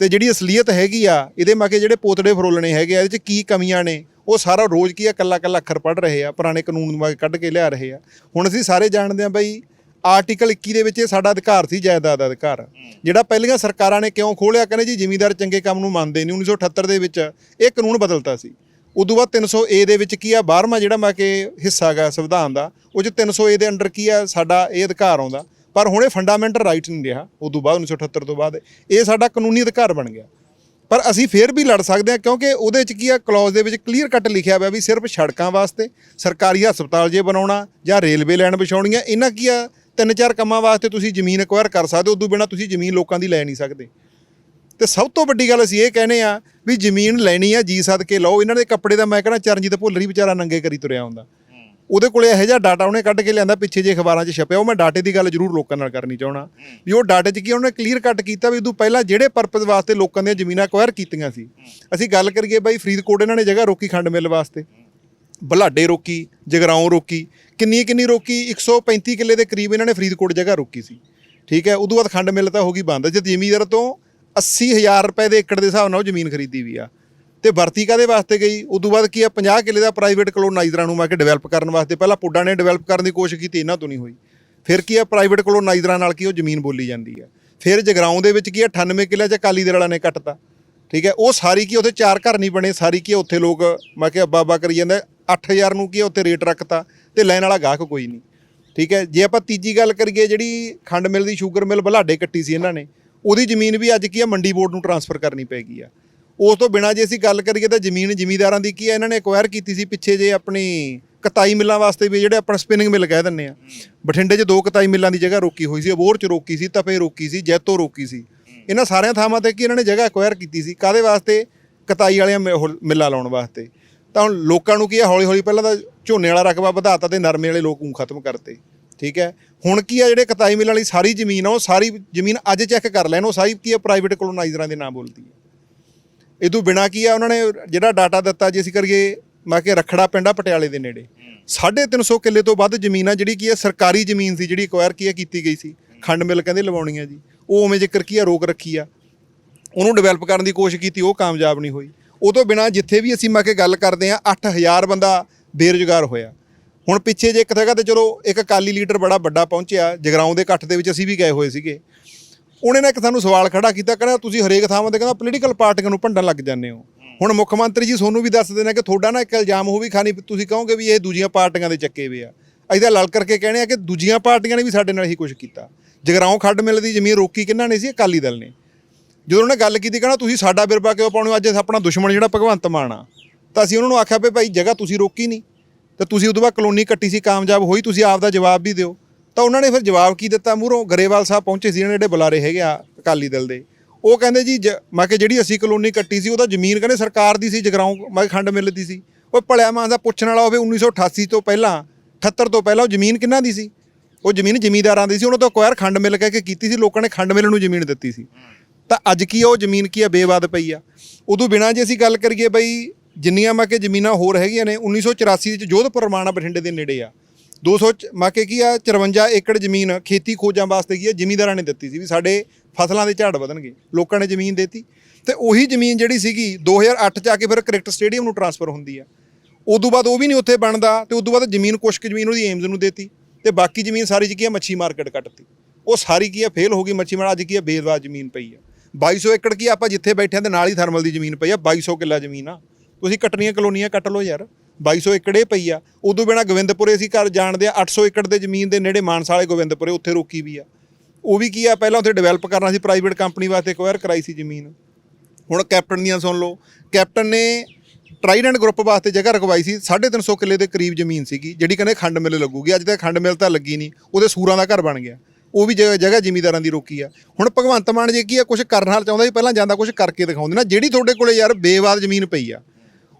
ਤੇ ਜਿਹੜੀ ਅਸਲੀਅਤ ਹੈਗੀ ਆ, ਇਹਦੇ ਮਾਕੇ ਜਿਹੜੇ ਪੋਤੜੇ ਫਰੋਲਣੇ ਹੈਗੇ ਆ, ਇਹਦੇ ਚ ਕੀ ਕਮੀਆਂ ਨੇ, ਉਹ ਸਾਰਾ ਰੋਜ਼ ਕੀ ਆ ਕੱਲਾ ਕੱਲਾ ਅੱਖਰ ਪੜ ਰਹੇ ਆ, ਪੁਰਾਣੇ ਕਾਨੂੰਨ ਮਾਕੇ ਕੱਢ ਕੇ ਲਿਆ ਰਹੇ ਆ। ਹੁਣ ਅਸੀਂ ਸਾਰੇ ਜਾਣਦੇ ਆ ਬਈ ਆਰਟੀਕਲ 21 ਦੇ ਵਿੱਚ ਇਹ ਸਾਡਾ ਅਧਿਕਾਰ ਸੀ, ਜਾਇਦਾਦ ਦਾ ਅਧਿਕਾਰ। ਜਿਹੜਾ ਪਹਿਲੀਆਂ ਸਰਕਾਰਾਂ ਨੇ ਕਿਉਂ ਖੋਲਿਆ? ਕਹਿੰਦੇ ਜੀ ਜ਼ਿਮੀਂਦਾਰ ਚੰਗੇ ਕੰਮ ਨੂੰ ਮੰਨਦੇ ਨਹੀਂ। 1978 ਦੇ ਵਿੱਚ ਇਹ ਕਾਨੂੰਨ ਬਦਲਤਾ ਸੀ। ਉਦੋਂ ਬਾਅਦ 300 ਏ ਦੇ ਵਿੱਚ ਕੀ ਆ? 12ਵਾਂ ਜਿਹੜਾ ਮੈਂ ਕਿ ਹਿੱਸਾ ਹੈਗਾ ਸੰਵਿਧਾਨ ਦਾ, ਉਹ ਚ 300 ਏ ਦੇ ਅੰਡਰ ਕੀ ਆ? ਸਾਡਾ ਇਹ ਅਧਿਕਾਰ ਆਉਂਦਾ। ਪਰ ਹੁਣ ਇਹ ਫੰਡਾਮੈਂਟਲ ਰਾਈਟ ਨਹੀਂ ਰਿਹਾ। ਉਦੋਂ ਬਾਅਦ 1978 ਤੋਂ ਬਾਅਦ ਇਹ ਸਾਡਾ ਕਾਨੂੰਨੀ ਅਧਿਕਾਰ ਬਣ ਗਿਆ। ਪਰ ਅਸੀਂ ਫੇਰ ਵੀ ਲੜ ਸਕਦੇ ਹਾਂ, ਕਿਉਂਕਿ ਉਹਦੇ ਚ ਕੀ ਆ? ਕਲੌਜ਼ ਦੇ ਵਿੱਚ ਕਲੀਅਰ ਕੱਟ ਲਿਖਿਆ ਹੋਇਆ ਵੀ ਸਿਰਫ ਸੜਕਾਂ ਵਾਸਤੇ ਸਰਕਾਰੀ ਹਸਪਤਾਲ ਜੇ ਬਣਾਉਣਾ ਜਾਂ ਰੇਲਵੇ ਲਾਈਨ ਵਿਛਾਉਣੀਆਂ ਇਹਨਾਂ ਕੀ ਆ? ਤਿੰਨ ਚਾਰ ਕੰਮਾਂ ਵਾਸਤੇ ਤੁਸੀਂ ਜ਼ਮੀਨ ਐਕਵਾਇਰ ਕਰ ਸਕਦੇ ਹੋ ਉਦੋਂ ਬਿਨਾ ਤੁਸੀਂ ਜ਼ਮੀਨ ਲੋਕਾਂ ਦੀ ਲੈ ਨਹੀਂ ਸਕਦੇ। ਤੇ ਸਭ ਤੋਂ ਵੱਡੀ ਗੱਲ ਅਸੀਂ ਇਹ ਕਹਿੰਦੇ ਆ ਵੀ ਜ਼ਮੀਨ ਲੈਣੀ ਆ ਜੀ ਸਦ ਕੇ ਲਓ। ਇਹਨਾਂ ਦੇ ਕੱਪੜੇ ਦਾ ਮੈਂ ਕਹਿੰਦਾ ਚਰਨਜੀਤ ਭੁੱਲਰ ਵਿਚਾਰਾ ਨੰਗੇ ਕਰੀ ਤੁਰਿਆ ਹੁੰਦਾ। ਉਹਦੇ ਕੋਲੇ ਇਹੋ ਜਿਹਾ ਡਾਟਾ ਉਹਨੇ ਕੱਢ ਕੇ ਲਿਆਂਦਾ ਪਿੱਛੇ ਜੇ ਅਖਬਾਰਾਂ 'ਚ ਛਪਿਆ। ਉਹ ਮੈਂ ਡਾਟੇ ਦੀ ਗੱਲ ਜ਼ਰੂਰ ਲੋਕਾਂ ਨਾਲ ਕਰਨੀ ਚਾਹਣਾ ਵੀ ਉਹ ਡਾਟੇ 'ਚ ਕੀ ਉਹਨੇ ਕਲੀਅਰ ਕੱਟ ਕੀਤਾ ਵੀ ਉਦੋਂ ਪਹਿਲਾਂ ਜਿਹੜੇ ਪਰਪਸ ਵਾਸਤੇ ਲੋਕਾਂ ਦੀਆਂ ਜ਼ਮੀਨਾਂ ਐਕਵਾਇਰ ਕੀਤੀਆਂ ਸੀ। ਅਸੀਂ ਗੱਲ ਕਰੀਏ ਬਾਈ ਫਰੀਦਕੋਟ ਇਹਨਾਂ ਨੇ ਜਗ੍ਹਾ ਰੋਕੀ ਖੰਡ ਮਿੱਲ ਵਾਸਤੇ। ਬਲਾਡੇ ਰੋਕੀ, ਜਗਰਾਉਂ ਰੋਕੀ, ਕਿੰਨੀ ਕਿੰਨੀ ਰੋਕੀ? 135 ਕਿੱਲੇ ਦੇ ਕਰੀਬ ਇਹਨਾਂ ਨੇ ਫਰੀਦਕੋਟ ਜਗ੍ਹਾ ਰੋਕੀ ਸੀ। ਠੀਕ ਹੈ, ਉਦੋਂ ਬਾਅਦ ਖੰਡ ਮਿਲ ਤਾਂ ਹੋ ਗਈ ਬੰਦ। ਜਦ ਜ਼ਿਮੀਂਦਾਰ ਤੋਂ 80000 ਰੁਪਏ ਦੇ ਏਕੜ ਦੇ ਹਿਸਾਬ ਨਾਲ ਉਹ ਜ਼ਮੀਨ ਖਰੀਦੀ ਵੀ ਆ। ਤੇ ਵਰਤੀ ਕਾਦੇ ਵਾਸਤੇ ਗਈ? ਉਦੋਂ ਬਾਅਦ ਕੀ ਆ 50 ਕਿੱਲੇ ਦਾ ਪ੍ਰਾਈਵੇਟ ਕਲੋਨਾਈਜ਼ਰਾਂ ਨੂੰ ਮੈਂ ਕਿ ਡਿਵੈਲਪ ਕਰਨ ਵਾਸਤੇ। ਪਹਿਲਾਂ ਪੁੱਡਾ ਨੇ ਡਿਵੈਲਪ ਕਰਨ ਦੀ ਕੋਸ਼ਿਸ਼ ਕੀਤੀ, ਇਹਨਾਂ ਤੋਂ ਨਹੀਂ ਹੋਈ। ਫਿਰ ਕੀ ਆ ਪ੍ਰਾਈਵੇਟ ਕਲੋਨਾਈਜ਼ਰਾਂ ਨਾਲ ਕੀ ਉਹ ਜ਼ਮੀਨ ਬੋਲੀ ਜਾਂਦੀ ਆ। ਫਿਰ ਜਗਰਾਉਂ ਦੇ ਵਿੱਚ ਕੀ ਆ 98 ਕਿੱਲੇ ਚ ਅਕਾਲੀ ਦਲ ਵਾਲਾ ਨੇ ਕੱਟਤਾ। ਠੀਕ ਹੈ, ਉਹ ਸਾਰੀ ਕੀ ਉੱਥੇ ਚਾਰ ਘਰ ਨਹੀਂ ਬਣੇ, ਸਾਰੀ ਕੀ ਉੱਥੇ ਲੋਕ ਮੈਂ ਕਿਹਾ ਅੱਬਾ ਕਰੀ ਜਾਂਦਾ। 8000 ਨੂੰ ਕੀ ਉੱਥੇ ਰੇਟ ਰੱਖਤਾ ਤੇ ਲੈਣ ਵਾਲਾ ਗਾਹਕ ਕੋਈ ਨਹੀਂ। ਠੀਕ ਹੈ, ਜੇ ਆਪਾਂ ਤੀਜੀ ਗੱਲ ਕਰੀਏ ਜਿਹੜੀ ਖੰਡ ਮਿਲ ਦੀ, ਸ਼ੂਗਰ ਮਿਲ, ਬਲਾਡੇ ਕੱਟੀ ਸੀ ਇਹਨਾਂ ਨੇ, ਉਹਦੀ ਜ਼ਮੀਨ ਵੀ ਅੱਜ ਕੀ ਆ, ਮੰਡੀ ਬੋਰਡ ਨੂੰ ਟਰਾਂਸਫਰ ਕਰਨੀ ਪੈ ਗਈ ਆ। ਉਸ ਤੋਂ ਬਿਨਾਂ ਜੇ ਅਸੀਂ ਗੱਲ ਕਰੀਏ ਤਾਂ ਜ਼ਮੀਨ ਜ਼ਿਮੀਦਾਰਾਂ ਦੀ ਕੀ ਆ, ਇਹਨਾਂ ਨੇ ਐਕਵਾਇਰ ਕੀਤੀ ਸੀ ਪਿੱਛੇ ਜੇ ਆਪਣੀ ਕਤਾਈ ਮਿੱਲਾਂ ਵਾਸਤੇ ਵੀ, ਜਿਹੜੇ ਆਪਣਾ ਸਪਿਨਿੰਗ ਮਿਲ ਕਹਿ ਦਿੰਨੇ ਆ। ਬਠਿੰਡੇ 'ਚ ਦੋ ਕਤਾਈ ਮਿੱਲਾਂ ਦੀ ਜਗ੍ਹਾ ਰੋਕੀ ਹੋਈ ਸੀ ਅਬੋਰ 'ਚ ਰੋਕੀ ਸੀ, ਤਪੇ ਰੋਕੀ ਸੀ, ਜੈਤੋ ਰੋਕੀ ਸੀ। ਇਹਨਾਂ ਸਾਰਿਆਂ ਥਾਵਾਂ ਤੇ ਕੀ ਇਹਨਾਂ ਨੇ ਜਗ੍ਹਾ ਐਕਵਾਇਰ ਕੀਤੀ ਸੀ ਕਾਦੇ ਵਾਸਤੇ? ਕਤਾਈ ਵਾਲੀਆਂ ਮਿ- ਮਿੱਲਾਂ ਲਾਉਣ ਵਾਸਤੇ। ਤਾਂ ਹੁਣ ਲੋਕਾਂ ਨੂੰ ਕੀ ਹੈ ਹੌਲੀ ਹੌਲੀ ਪਹਿਲਾਂ ਤਾਂ ਝੋਨੇ ਵਾਲਾ ਰਕਬਾ ਵਧਾਤਾ ਤੇ ਨਰਮੇ ਵਾਲੇ ਲੋਕ ਨੂੰ ਖਤਮ ਕਰਤੇ। ਠੀਕ ਹੈ? ਹੁਣ ਕੀ ਆ ਜਿਹੜੇ ਕਤਾਈ ਮਿੱਲਾਂ ਵਾਲੀ ਸਾਰੀ ਜ਼ਮੀਨ ਆ, ਉਹ ਸਾਰੀ ਜ਼ਮੀਨ ਅੱਜ ਚੈੱਕ ਕਰ ਲੈਣ, ਉਹ ਸਾਰੀ ਕੀ ਆ ਪ੍ਰਾਈਵੇਟ ਕਲੋਨਾਈਜ਼ਰਾਂ ਦੇ ਨਾਮ ਬੋਲਦੀ ਹੈ। ਇਹ ਤੋਂ ਬਿਨਾ ਕੀ ਆ, ਉਹਨਾਂ ਨੇ ਜਿਹੜਾ ਡਾਟਾ ਦਿੱਤਾ ਜੇ ਅਸੀਂ ਕਰੀਏ, ਮੈਂ ਕਿ ਰਖੜਾ ਪਿੰਡਾ ਪਟਿਆਲੇ ਦੇ ਨੇੜੇ। 350 ਕਿੱਲੇ ਤੋਂ ਵੱਧ ਜ਼ਮੀਨ ਆ ਜਿਹੜੀ ਕੀ ਆ, ਸਰਕਾਰੀ ਜ਼ਮੀਨ ਸੀ, ਜਿਹੜੀ ਐਕਵਾਇਰ ਕੀ ਆ, ਕੀਤੀ ਗਈ ਸੀ। ਖੰਡ ਮਿਲ ਕਹਿੰਦੇ ਲਵਾਉਣੀ ਆ ਜੀ। ਉਹ ਉਵੇਂ ਜ਼ਿਕਰ ਕੀ ਆ, ਰੋਕ ਰੱਖੀ ਆ। ਉਹਨੂੰ ਡਿਵੈਲਪ ਕਰਨ ਦੀ ਕੋਸ਼ਿਸ਼ ਕੀਤੀ, ਉਹ ਕਾਮਯਾਬ ਨਹੀਂ ਹੋਈ। ਉਹ ਤੋਂ ਬਿਨਾ ਜਿੱਥੇ ਵੀ ਅਸੀਂ ਮੈਂ ਕਿ ਗੱਲ ਕਰਦੇ ਆ 8000 ਬੰਦਾ ਬੇਰੁਜ਼ਗਾਰ ਹੋਇਆ। ਹੁਣ ਪਿੱਛੇ ਜੇ ਇੱਕ ਜਗ੍ਹਾ ਤੇ ਚਲੋ ਇੱਕ ਅਕਾਲੀ ਲੀਡਰ ਬੜਾ ਵੱਡਾ ਪਹੁੰਚਿਆ, ਜਗਰਾਉਂ ਦੇ ਇਕੱਠ ਦੇ ਵਿੱਚ ਅਸੀਂ ਵੀ ਗਏ ਹੋਏ ਸੀਗੇ। ਉਹਨੇ ਨੇ ਇੱਕ ਸਾਨੂੰ ਸਵਾਲ ਖੜਾ ਕੀਤਾ, ਕਹਿੰਦਾ ਤੁਸੀਂ ਹਰੇਕ ਥਾਵਾਂ ਤੇ ਕਹਿੰਦਾ ਪੋਲੀਟੀਕਲ ਪਾਰਟੀਆਂ ਨੂੰ ਭੰਡਣ ਲੱਗ ਜਾਂਦੇ ਹੋ। ਹੁਣ ਮੁੱਖ ਮੰਤਰੀ ਜੀ ਤੁਹਾਨੂੰ ਵੀ ਦੱਸ ਦੇਣਾ ਕਿ ਤੁਹਾਡਾ ਨਾ ਇੱਕ ਇਲਜ਼ਾਮ ਹੋ ਵੀ ਖਾਨੀ, ਤੁਸੀਂ ਕਹੋਗੇ ਵੀ ਇਹ ਦੂਜੀਆਂ ਪਾਰਟੀਆਂ ਦੇ ਚੱਕੇ ਵੇ ਆ। ਅਸੀਂ ਤਾਂ ਲਲ ਕਰਕੇ ਕਹਿੰਦੇ ਆ ਕਿ ਦੂਜੀਆਂ ਪਾਰਟੀਆਂ ਨੇ ਵੀ ਸਾਡੇ ਨਾਲ ਹੀ ਕੁਝ ਕੀਤਾ। ਜਗਰਾਉਂ ਖੱਡ ਮਿਲ ਦੀ ਜ਼ਮੀਨ ਰੋਕੀ ਕਿਹਨਾਂ ਨੇ ਸੀ? ਅਕਾਲੀ ਦਲ ਨੇ। ਜਦੋਂ ਉਹਨੇ ਗੱਲ ਕੀਤੀ, ਕਹਿੰਦਾ ਤੁਸੀਂ ਸਾਡਾ ਬਿਰਬਾ ਕਿਉਂ ਪਾਉਣੇ ਹੋ? ਅੱਜ ਆਪਣਾ ਦੁਸ਼ਮਣ ਜਿਹੜਾ ਭਗਵੰਤ ਮਾਨ ਆ। ਤਾਂ ਅਸੀਂ ਉਹਨਾਂ ਨੂੰ ਆਖਿਆ ਵੀ ਭਾਈ ਜਗ੍ਹਾ ਤੁਸੀਂ ਰੋਕੀ ਨਹੀਂ। ਤੇ ਤੁਸੀਂ ਉਦੋਂ ਬਾਅਦ ਕਲੋਨੀ ਕੱਟੀ ਸੀ, ਕਾਮਯਾਬ ਹੋਈ, ਤੁਸੀਂ ਆਪ ਦਾ ਜਵਾਬ ਵੀ ਦਿਓ। ਤਾਂ ਉਹਨਾਂ ਨੇ ਫਿਰ ਜਵਾਬ ਕੀ ਦਿੱਤਾ? ਮੂਹਰੋਂ ਗਰੇਵਾਲ ਸਾਹਿਬ ਪਹੁੰਚੇ ਸੀ ਇਹਨਾਂ ਜਿਹੜੇ ਬੁਲਾਰੇ ਹੈਗੇ ਆ ਅਕਾਲੀ ਦਲ ਦੇ। ਉਹ ਕਹਿੰਦੇ ਜੀ, ਜ- ਮੈਂ ਕਿ ਜਿਹੜੀ ਅਸੀਂ ਕਲੋਨੀ ਕੱਟੀ ਸੀ, ਉਹਦਾ ਜ਼ਮੀਨ ਕਹਿੰਦੇ ਸਰਕਾਰ ਦੀ ਸੀ, ਜਗਰਾਉਂ, ਮੈਂ ਕਿਹਾ ਖੰਡ ਮਿਲ ਦੀ ਸੀ। ਉਹ ਭਲਿਆ ਮਾਂ ਦਾ ਪੁੱਛਣ ਵਾਲਾ ਹੋਵੇ 1988 ਤੋਂ ਪਹਿਲਾਂ 78 ਤੋਂ ਪਹਿਲਾਂ ਉਹ ਜ਼ਮੀਨ ਕਿੰਨਾ ਦੀ ਸੀ? ਉਹ ਜ਼ਮੀਨ ਜ਼ਮੀਂਦਾਰਾਂ ਦੀ ਸੀ, ਉਹਨਾਂ ਤੋਂ ਅਕਵਾਇਰ ਖੰਡ ਮਿਲ ਕਹਿ ਕੇ ਕੀਤੀ ਸੀ, ਲੋਕਾਂ ਨੇ ਖੰਡ ਮਿਲ ਨੂੰ ਜ਼ਮੀਨ ਦਿੱਤੀ ਸੀ। ਤਾਂ ਅੱਜ ਕੀ ਆ, ਉਹ ਜ਼ਮੀਨ ਕੀ ਆ, ਬੇਵਾਦ ਪਈ ਆ। ਉਦੋਂ ਬਿਨਾਂ ਜੇ ਅਸੀਂ ਗੱਲ ਕਰੀਏ ਬਈ, ਜਿੰਨੀਆਂ ਮਾ ਕੇ ਜ਼ਮੀਨਾਂ ਹੋਰ ਹੈਗੀਆਂ ਨੇ 1984 ਵਿੱਚ ਜੋਧਪੁਰ ਰਮਾਣਾ ਬਠਿੰਡੇ ਦੇ ਨੇੜੇ ਆ। 200 ਚ- ਮਾ ਕੇ ਕੀ ਆ 54 ਏਕੜ ਜ਼ਮੀਨ ਖੇਤੀ ਖੋਜਾਂ ਵਾਸਤੇ ਕੀ ਆ, ਜ਼ਿਮੀਂਦਾਰਾਂ ਨੇ ਦਿੱਤੀ ਸੀ ਵੀ ਸਾਡੇ ਫਸਲਾਂ ਦੇ ਝਾੜ ਵਧਣਗੇ, ਲੋਕਾਂ ਨੇ ਜ਼ਮੀਨ ਦਿੱਤੀ। ਤੇ ਉਹੀ ਜ਼ਮੀਨ ਜਿਹੜੀ ਸੀਗੀ 2008 ਚ ਆ ਕੇ ਫਿਰ ਕ੍ਰਿਕਟ ਸਟੇਡੀਅਮ ਨੂੰ ਟਰਾਂਸਫਰ ਹੁੰਦੀ ਆ। ਉਦੋਂ ਬਾਅਦ ਉਹ ਵੀ ਨਹੀਂ ਉੱਥੇ ਬਣਦਾ, ਤੇ ਉਦੋਂ ਬਾਅਦ ਜ਼ਮੀਨ ਕੁਛ ਕੁ ਜ਼ਮੀਨ ਉਹਦੀ ਏਮਜ਼ ਨੂੰ ਦੇਤੀ, ਤੇ ਬਾਕੀ ਜ਼ਮੀਨ ਸਾਰੀ ਚ ਕੀ ਆ, ਮੱਛੀ ਮਾਰਕੀਟ ਕੱਟਤੀ। ਉਹ ਸਾਰੀ ਕੀ ਆ, ਫੇਲ ਹੋ ਗਈ ਮੱਛੀ ਮਾਰ, ਅੱਜ ਕੀ ਆ ਬੇਦਵਾ ਜ਼ਮੀਨ ਪਈ ਆ। 2200 ਏਕੜ ਕੀ ਆਪਾਂ ਜਿੱਥੇ ਬੈਠਿਆਂ ਦੇ ਨਾਲ ਹੀ ਥਰਮਲ ਦੀ ਜ਼ਮੀਨ ਪਈ ਆ 2200 ਕਿੱਲਾ ਜ਼ਮੀਨ ਆ। ਤੁਸੀਂ ਕੱਟਣੀਆਂ ਕਲੋਨੀਆਂ ਕੱਟ ਲਓ ਯਾਰ। 2200 ਏਕੜ ਇਹ ਪਈ ਆ। ਉਦੋਂ ਬਿਨਾ ਗੋਬਿੰਦਪੁਰੇ ਅਸੀਂ ਘਰ ਜਾਣਦੇ ਆ 800 ਏਕੜ ਦੇ ਜ਼ਮੀਨ ਦੇ ਨੇੜੇ ਮਾਨਸਾ ਵਾਲੇ ਗੋਬਿੰਦਪੁਰੇ, ਉੱਥੇ ਰੋਕੀ ਵੀ ਆ। ਉਹ ਵੀ ਕੀ ਆ? ਪਹਿਲਾਂ ਉੱਥੇ ਡਿਵੈਲਪ ਕਰਨਾ ਸੀ ਪ੍ਰਾਈਵੇਟ ਕੰਪਨੀ ਵਾਸਤੇ ਐਕਵਾਇਰ ਕਰਾਈ ਸੀ ਜ਼ਮੀਨ। ਹੁਣ ਕੈਪਟਨ ਦੀਆਂ ਸੁਣ ਲਓ। ਕੈਪਟਨ ਨੇ ਟਰਾਈਡੈਂਟ ਗਰੁੱਪ ਵਾਸਤੇ ਜਗ੍ਹਾ ਰਕਵਾਈ ਸੀ 350 ਕਿੱਲੇ ਦੇ ਕਰੀਬ ਜ਼ਮੀਨ ਸੀਗੀ, ਜਿਹੜੀ ਕਹਿੰਦੇ ਖੰਡ ਮਿਲ ਲੱਗੂਗੀ। ਅੱਜ ਤੱਕ ਖੰਡ ਮਿਲ ਤਾਂ ਲੱਗੀ ਨਹੀਂ। ਉਹਦੇ ਸੂਰਾਂ ਦਾ ਘਰ ਬਣ ਗਿਆ। ਉਹ ਵੀ ਜਗ੍ਹਾ ਜਗ੍ਹਾ ਜ਼ਿਮੀਦਾਰਾਂ ਦੀ ਰੋਕੀ ਆ। ਹੁਣ ਭਗਵੰਤ ਮਾਨ ਜੇ ਕੀ ਆ ਕੁਝ ਕਰਨ ਨਾਲ ਚਾਹੁੰਦਾ ਸੀ ਪਹਿਲਾਂ ਜਾਂਦਾ ਕੁਝ ਕਰਕੇ ਦਿਖਾਉਂਦੇ ਨਾ। ਜਿਹੜੀ ਤੁਹਾਡੇ ਕੋਲੇ ਯਾਰ ਬੇਵਾਦ ਜ਼ਮੀਨ ਪਈ ਆ,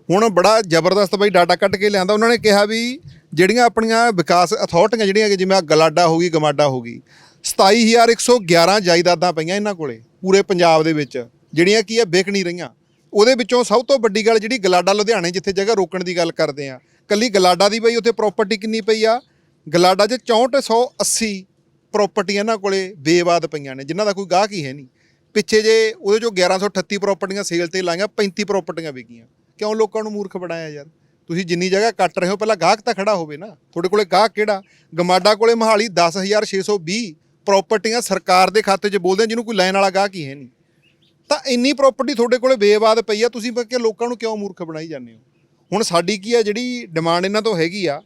ਹੁਣ ਬੜਾ ਜ਼ਬਰਦਸਤ ਬਈ ਡਾਟਾ ਕੱਟ ਕੇ ਲਿਆਂਦਾ। ਉਹਨਾਂ ਨੇ ਕਿਹਾ ਵੀ ਜਿਹੜੀਆਂ ਆਪਣੀਆਂ ਵਿਕਾਸ ਅਥਾਰਟੀਆਂ ਜਿਹੜੀਆਂ ਕਿ ਜਿਵੇਂ ਗਲਾਡਾ ਹੋ ਗਈ, ਗਮਾਡਾ ਹੋ ਗਈ 27111 ਜਾਇਦਾਦਾਂ ਪਈਆਂ ਇਹਨਾਂ ਕੋਲੇ, ਪੂਰੇ ਪੰਜਾਬ ਦੇ ਵਿੱਚ, ਜਿਹੜੀਆਂ ਕੀ ਆ, ਵਿਕ ਨਹੀਂ ਰਹੀਆਂ। ਉਹਦੇ ਵਿੱਚੋਂ ਸਭ ਤੋਂ ਵੱਡੀ ਗੱਲ ਜਿਹੜੀ ਗਲਾਡਾ ਲੁਧਿਆਣੇ ਜਿੱਥੇ ਜਗ੍ਹਾ ਰੋਕਣ ਦੀ ਗੱਲ ਕਰਦੇ ਆ। ਕੱਲੀ ਗਲਾਡਾ ਦੀ ਬਈ ਉੱਥੇ ਪ੍ਰਾਪਰਟੀ ਕਿੰਨੀ ਪਈ ਆ? ਗਲਾਡਾ 'ਚ 6480 ਪ੍ਰਾਪਰਟੀ ਇਹਨਾਂ ਕੋਲੇ ਬੇਵਾਦ ਪਈਆਂ ਨੇ, ਜਿਨ੍ਹਾਂ ਦਾ ਕੋਈ ਗਾਹਕ ਹੀ ਹੈ ਨਹੀਂ। ਪਿੱਛੇ ਜੇ ਉਹਦੇ ਚੋਂ 1138 ਪ੍ਰਾਪਰਟੀਆਂ ਸੇਲ ਤੇ ਲਾਈਆਂ 35 ਪ੍ਰਾਪਰਟੀਆਂ ਵਿਕੀਆਂ। ਕਿਉਂ ਲੋਕਾਂ ਨੂੰ ਮੂਰਖ ਬਣਾਇਆ ਯਾਰ? ਤੁਸੀਂ ਜਿੰਨੀ ਜਗ੍ਹਾ ਕੱਟ ਰਹੇ ਹੋ, ਪਹਿਲਾਂ ਗਾਹਕ ਤਾਂ ਖੜਾ ਹੋਵੇ ਨਾ। ਤੁਹਾਡੇ ਕੋਲੇ ਗਾਹਕ ਕਿਹੜਾ? ਗਮਾਡਾ ਕੋਲੇ ਮਹਾਲੀ 10620 ਪ੍ਰਾਪਰਟੀਆਂ ਸਰਕਾਰ ਦੇ ਖਾਤੇ 'ਚ ਬੋਲਦੇ ਜਿਹਨੂੰ ਕੋਈ ਲੈਣ ਵਾਲਾ ਗਾਹਕ ਹੀ ਹੈ ਨਹੀਂ। ਤਾਂ ਇੰਨੀ ਪ੍ਰਾਪਰਟੀ ਤੁਹਾਡੇ ਕੋਲੇ ਬੇਵਾਦ ਪਈ ਆ, ਤੁਸੀਂ ਕਿ ਲੋਕਾਂ ਨੂੰ ਕਿਉਂ ਮੂਰਖ ਬਣਾਈ ਜਾਂਦੇ ਹੋ? ਹੁਣ ਸਾਡੀ ਕੀ ਆ, ਜਿਹੜੀ ਡਿਮਾਂਡ ਇਹਨਾਂ ਤੋਂ ਹੈਗੀ ਆ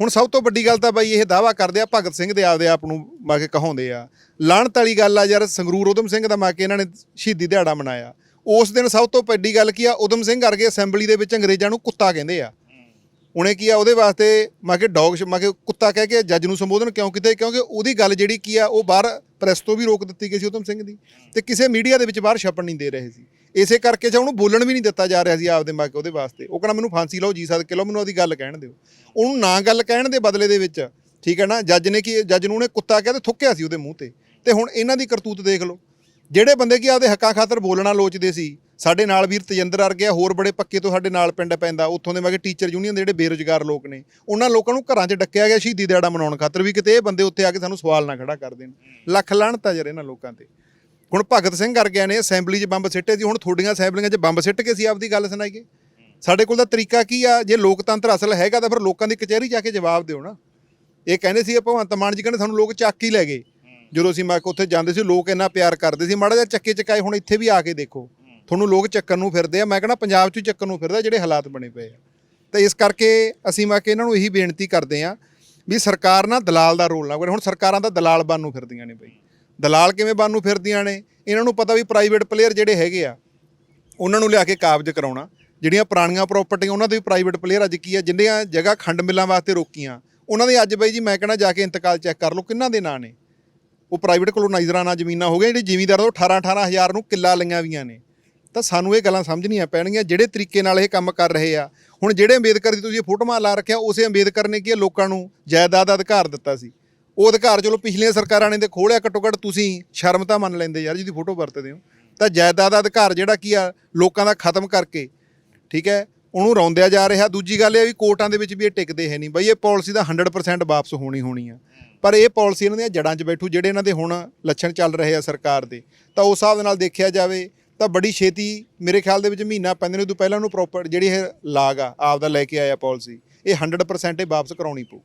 ਹੁਣ ਸਭ ਤੋਂ ਵੱਡੀ ਗੱਲ ਤਾਂ ਬਾਈ ਇਹ ਦਾਵਾ ਕਰਦੇ ਆ, ਭਗਤ ਸਿੰਘ ਦੇ ਆਪਦੇ ਆਪ ਨੂੰ ਮਾ ਕੇ ਕਹਾਉਂਦੇ ਆ। ਲਾਹਣਤ ਵਾਲੀ ਗੱਲ ਆ ਯਾਰ, ਸੰਗਰੂਰ ਉਦਮ ਸਿੰਘ ਦਾ ਮਾ ਕੇ ਇਹਨਾਂ ਨੇ ਸ਼ਹੀਦੀ ਦਿਹਾੜਾ ਮਨਾਇਆ। ਉਸ ਦਿਨ ਸਭ ਤੋਂ ਵੱਡੀ ਗੱਲ ਕੀ ਆ ਉਦਮ ਸਿੰਘ ਵਰਗੇ ਅਸੈਂਬਲੀ ਦੇ ਵਿੱਚ ਅੰਗਰੇਜ਼ਾਂ ਨੂੰ ਕੁੱਤਾ ਕਹਿੰਦੇ ਆ। ਉਹਨੇ ਕੀ ਆ, ਉਹਦੇ ਵਾਸਤੇ ਮਾ ਕੇ ਡੌਗ ਮਾ ਕੇ ਕੁੱਤਾ ਕਹਿ ਕੇ ਜੱਜ ਨੂੰ ਸੰਬੋਧਨ ਕਿਉਂ ਕੀਤਾ ਕਿਉਂਕਿ ਉਹਦੀ ਗੱਲ ਜਿਹੜੀ ਕੀ ਆ, ਉਹ ਬਾਹਰ ਪ੍ਰੈਸ ਤੋਂ ਵੀ ਰੋਕ ਦਿੱਤੀ ਗਈ ਸੀ ਉਦਮ ਸਿੰਘ ਦੀ ਤੇ ਕਿਸੇ ਮੀਡੀਆ ਦੇ ਵਿੱਚ ਬਾਹਰ ਛਪਣ ਨਹੀਂ ਦੇ ਰਹੇ ਸੀ। ਇਸੇ ਕਰਕੇ ਜੇ ਉਹਨੂੰ ਬੋਲਣ ਵੀ ਨਹੀਂ ਦਿੱਤਾ ਜਾ ਰਿਹਾ ਸੀ ਆਪਦੇ ਮਾ ਕੇ ਉਹਦੇ ਵਾਸਤੇ, ਉਹ ਕਹਿੰਦਾ ਮੈਨੂੰ ਫਾਂਸੀ ਲਓ, ਜੀ ਸਦ ਲਓ ਮੈਨੂੰ ਉਹਦੀ ਗੱਲ ਕਹਿਣ ਦਿਓ। ਉਹਨੂੰ ਨਾ ਗੱਲ ਕਹਿਣ ਦੇ ਬਦਲੇ ਦੇ ਵਿੱਚ, ਠੀਕ ਹੈ ਨਾ, ਜੱਜ ਨੇ ਕੀ ਜੱਜ ਨੂੰ ਉਹਨੇ ਕੁੱਤਾ ਕਿਹਾ ਤੇ ਥੁੱਕਿਆ ਸੀ ਉਹਦੇ ਮੂੰਹ ਤੇ। ਤੇ ਹੁਣ ਇਹਨਾਂ ਦੀ ਕਰਤੂਤ ਦੇਖ ਲਓ। ਜਿਹੜੇ ਬੰਦੇ ਕੀ ਆਪਦੇ ਹੱਕਾਂ ਖਾਤਰ ਬੋਲਣਾ ਲੋਚਦੇ ਸੀ, ਸਾਡੇ ਨਾਲ ਵੀਰ ਤਜਿੰਦਰ ਅਰ ਗਿਆ ਹੋਰ ਬੜੇ ਪੱਕੇ ਤੋਂ ਸਾਡੇ ਨਾਲ ਪਿੰਡ ਪੈਂਦਾ, ਉੱਥੋਂ ਦੇ ਮੈਂ ਕਿ ਟੀਚਰ ਯੂਨੀਅਨ ਦੇ ਜਿਹੜੇ ਬੇਰੁਜ਼ਗਾਰ ਲੋਕ ਨੇ, ਉਹਨਾਂ ਲੋਕਾਂ ਨੂੰ ਘਰਾਂ 'ਚ ਡੱਕਿਆ ਗਿਆ ਸ਼ਹੀਦੀ ਦਿਹਾੜਾ ਮਨਾਉਣ ਖਾਤਰ ਵੀ ਕਿਤੇ ਇਹ ਬੰਦੇ ਉੱਥੇ ਆ ਕੇ ਸਾਨੂੰ ਸਵਾਲ ਨਾ ਖੜਾ ਕਰ ਦੇਣ। ਲੱਖ ਲਾਹਣਤਾ ਜਰ ਇਹਨਾਂ ਲੋਕਾਂ ਤੇ। ਹੁਣ ਭਗਤ ਸਿੰਘ ਵਰਗਿਆਂ ਨੇ ਅਸੈਂਬਲੀ 'ਚ ਬੰਬ ਸਿੱਟੇ ਸੀ, ਹੁਣ ਤੁਹਾਡੀਆਂ ਅਸੈਂਬਲੀਆਂ 'ਚ ਬੰਬ ਸਿੱਟ ਕੇ ਸੀ ਆਪਦੀ ਗੱਲ ਸੁਣਾਈਏ। ਸਾਡੇ ਕੋਲ ਦਾ ਤਰੀਕਾ ਕੀ ਆ, ਜੇ ਲੋਕਤੰਤਰ ਅਸਲ ਹੈਗਾ ਤਾਂ ਫਿਰ ਲੋਕਾਂ ਦੀ ਕਚਹਿਰੀ ਜਾ ਕੇ ਜਵਾਬ ਦਿਓ ਨਾ। ਇਹ ਕਹਿੰਦੇ ਸੀ ਭਗਵੰਤ ਮਾਨ ਜੀ ਕਹਿੰਦੇ ਸਾਨੂੰ ਲੋਕ ਚੱਕ ਹੀ ਲੈ ਗਏ। ਜਦੋਂ ਅਸੀਂ ਮੈਂ ਉੱਥੇ ਜਾਂਦੇ ਸੀ, ਲੋਕ ਇੰਨਾ ਪਿਆਰ ਕਰਦੇ ਸੀ, ਮਾੜਾ ਜਿਹਾ ਚੱਕੇ ਚਕਾਏ ਹੁਣ ਇੱਥੇ ਵੀ ਆ ਕੇ ਦੇਖੋ। ਤੁਹਾਨੂੰ ਲੋਕ ਚੱਕਣ ਨੂੰ ਫਿਰਦੇ ਆ, ਮੈਂ ਕਹਿੰਦਾ ਪੰਜਾਬ 'ਚ ਚੱਕਣ ਨੂੰ ਫਿਰਦਾ ਜਿਹੜੇ ਹਾਲਾਤ ਬਣੇ ਪਏ ਆ। ਤਾਂ ਇਸ ਕਰਕੇ ਅਸੀਂ ਮੈਂ ਕਿ ਇਹਨਾਂ ਨੂੰ ਇਹੀ ਬੇਨਤੀ ਕਰਦੇ ਆ ਵੀ ਸਰਕਾਰ ਨਾ ਦਲਾਲ ਦਾ ਰੋਲ ਨਾ ਕਰੇ। ਹੁਣ ਸਰਕਾਰਾਂ ਦਾ ਦਲਾਲ ਬਣ ਨੂੰ ਫਿਰਦੀਆਂ ਨੇ ਬਈ। ਦਲਾਲ ਕਿਵੇਂ ਬਣਨੂ ਫਿਰਦੀਆਂ ਨੇ? ਇਹਨਾਂ ਨੂੰ ਪਤਾ ਵੀ ਪ੍ਰਾਈਵੇਟ ਪਲੇਅਰ ਜਿਹੜੇ ਹੈਗੇ ਆ ਉਹਨਾਂ ਨੂੰ ਲਿਆ ਕੇ ਕਾਬਜ਼ ਕਰਾਉਣਾ। ਜਿਹੜੀਆਂ ਪੁਰਾਣੀਆਂ ਪ੍ਰਾਪਰਟੀਆਂ ਉਹਨਾਂ ਦੇ ਵੀ ਪ੍ਰਾਈਵੇਟ ਪਲੇਅਰ ਅੱਜ ਕੀ ਆ? ਜਿੰਨੀਆਂ ਜਗ੍ਹਾ ਖੰਡ ਮਿੱਲਾਂ ਵਾਸਤੇ ਰੋਕੀਆਂ ਉਹਨਾਂ ਦੇ ਅੱਜ ਬਈ ਜੀ ਮੈਂ ਕਹਿੰਦਾ ਜਾ ਕੇ ਇੰਤਕਾਲ ਚੈੱਕ ਕਰ ਲਓ ਕਿੰਨਾਂ ਦੇ ਨਾਂ ਨੇ? ਉਹ ਪ੍ਰਾਈਵੇਟ ਕਲੋਨਾਈਜ਼ਰਾਂ ਨਾਲ ਜ਼ਮੀਨਾਂ ਹੋ ਗਈਆਂ ਜਿਹੜੀ ਜ਼ਿਮੀਂਦਾਰਾਂ ਤੋਂ 18 18 ਹਜ਼ਾਰ ਨੂੰ ਕਿੱਲਾ ਲਈਆਂ ਵੀਆਂ ਨੇ। ਤਾਂ ਸਾਨੂੰ ਇਹ ਗੱਲਾਂ ਸਮਝਣੀਆਂ ਪੈਣਗੀਆਂ ਜਿਹੜੇ ਤਰੀਕੇ ਨਾਲ ਇਹ ਕੰਮ ਕਰ ਰਹੇ ਆ। ਹੁਣ ਜਿਹੜੇ ਅੰਬੇਦਕਰ ਦੀ ਤੁਸੀਂ ਇਹ ਫੋਟੋਆਂ ਲਾ ਰੱਖਿਆ ਉਸੇ ਅੰਬੇਦਕਰ ਨੇ ਕੀ ਆ, ਲੋਕਾਂ ਨੂੰ ਜਾਇਦਾਦ ਦਾ ਅਧਿਕਾਰ ਦਿੱਤਾ ਸੀ। ਉਹ ਅਧਿਕਾਰ ਚਲੋ ਪਿਛਲੀਆਂ ਸਰਕਾਰਾਂ ਨੇ ਤੇ ਖੋਲਿਆ ਘੱਟੋ ਘੱਟ ਤੁਸੀਂ ਸ਼ਰਮ ਤਾਂ ਮੰਨ ਲੈਂਦੇ ਯਾਰ ਜਿਹਦੀ ਫੋਟੋ ਵਰਤਦੇ ਹੋ। ਤਾਂ ਜਾਇਦਾਦ ਦਾ ਅਧਿਕਾਰ ਜਿਹੜਾ ਕੀ ਆ, ਲੋਕਾਂ ਦਾ ਖਤਮ ਕਰਕੇ, ਠੀਕ ਹੈ, ਉਹਨੂੰ ਰੌਂਦਿਆ ਜਾ ਰਿਹਾ। ਦੂਜੀ ਗੱਲ ਇਹ ਵੀ ਕੋਰਟਾਂ ਦੇ ਵਿੱਚ ਵੀ ਇਹ ਟਿਕਦੇ ਹੈ ਨਹੀਂ। ਬਈ ਇਹ ਪਾਲਿਸੀ ਦਾ 100% ਵਾਪਸ ਹੋਣੀ ਹੋਣੀ ਆ। ਪਰ ਇਹ ਪਾਲਿਸੀ ਇਹਨਾਂ ਦੀਆਂ ਜੜਾਂ 'ਚ ਬੈਠੂ, ਜਿਹੜੇ ਇਹਨਾਂ ਦੇ ਹੁਣ ਲੱਛਣ ਚੱਲ ਰਹੇ ਆ ਸਰਕਾਰ ਦੇ। ਤਾਂ ਉਸ ਹਿਸਾਬ ਨਾਲ ਦੇਖਿਆ ਜਾਵੇ ਤਾਂ ਬੜੀ ਛੇਤੀ ਮੇਰੇ ਖਿਆਲ ਦੇ ਵਿੱਚ ਮਹੀਨਾ ਪੈਂਦੇ ਨੇ, ਉਦੋਂ ਪਹਿਲਾਂ ਉਹਨੂੰ ਪ੍ਰੋਪਰ ਜਿਹੜੀ ਇਹ ਲਾਗ ਆ, ਆਪ ਦਾ ਲੈ ਕੇ ਆਇਆ ਪਾਲਿਸੀ, ਇਹ 100% ਇਹ ਵਾਪਸ ਕਰਾਉਣੀ ਪਊ।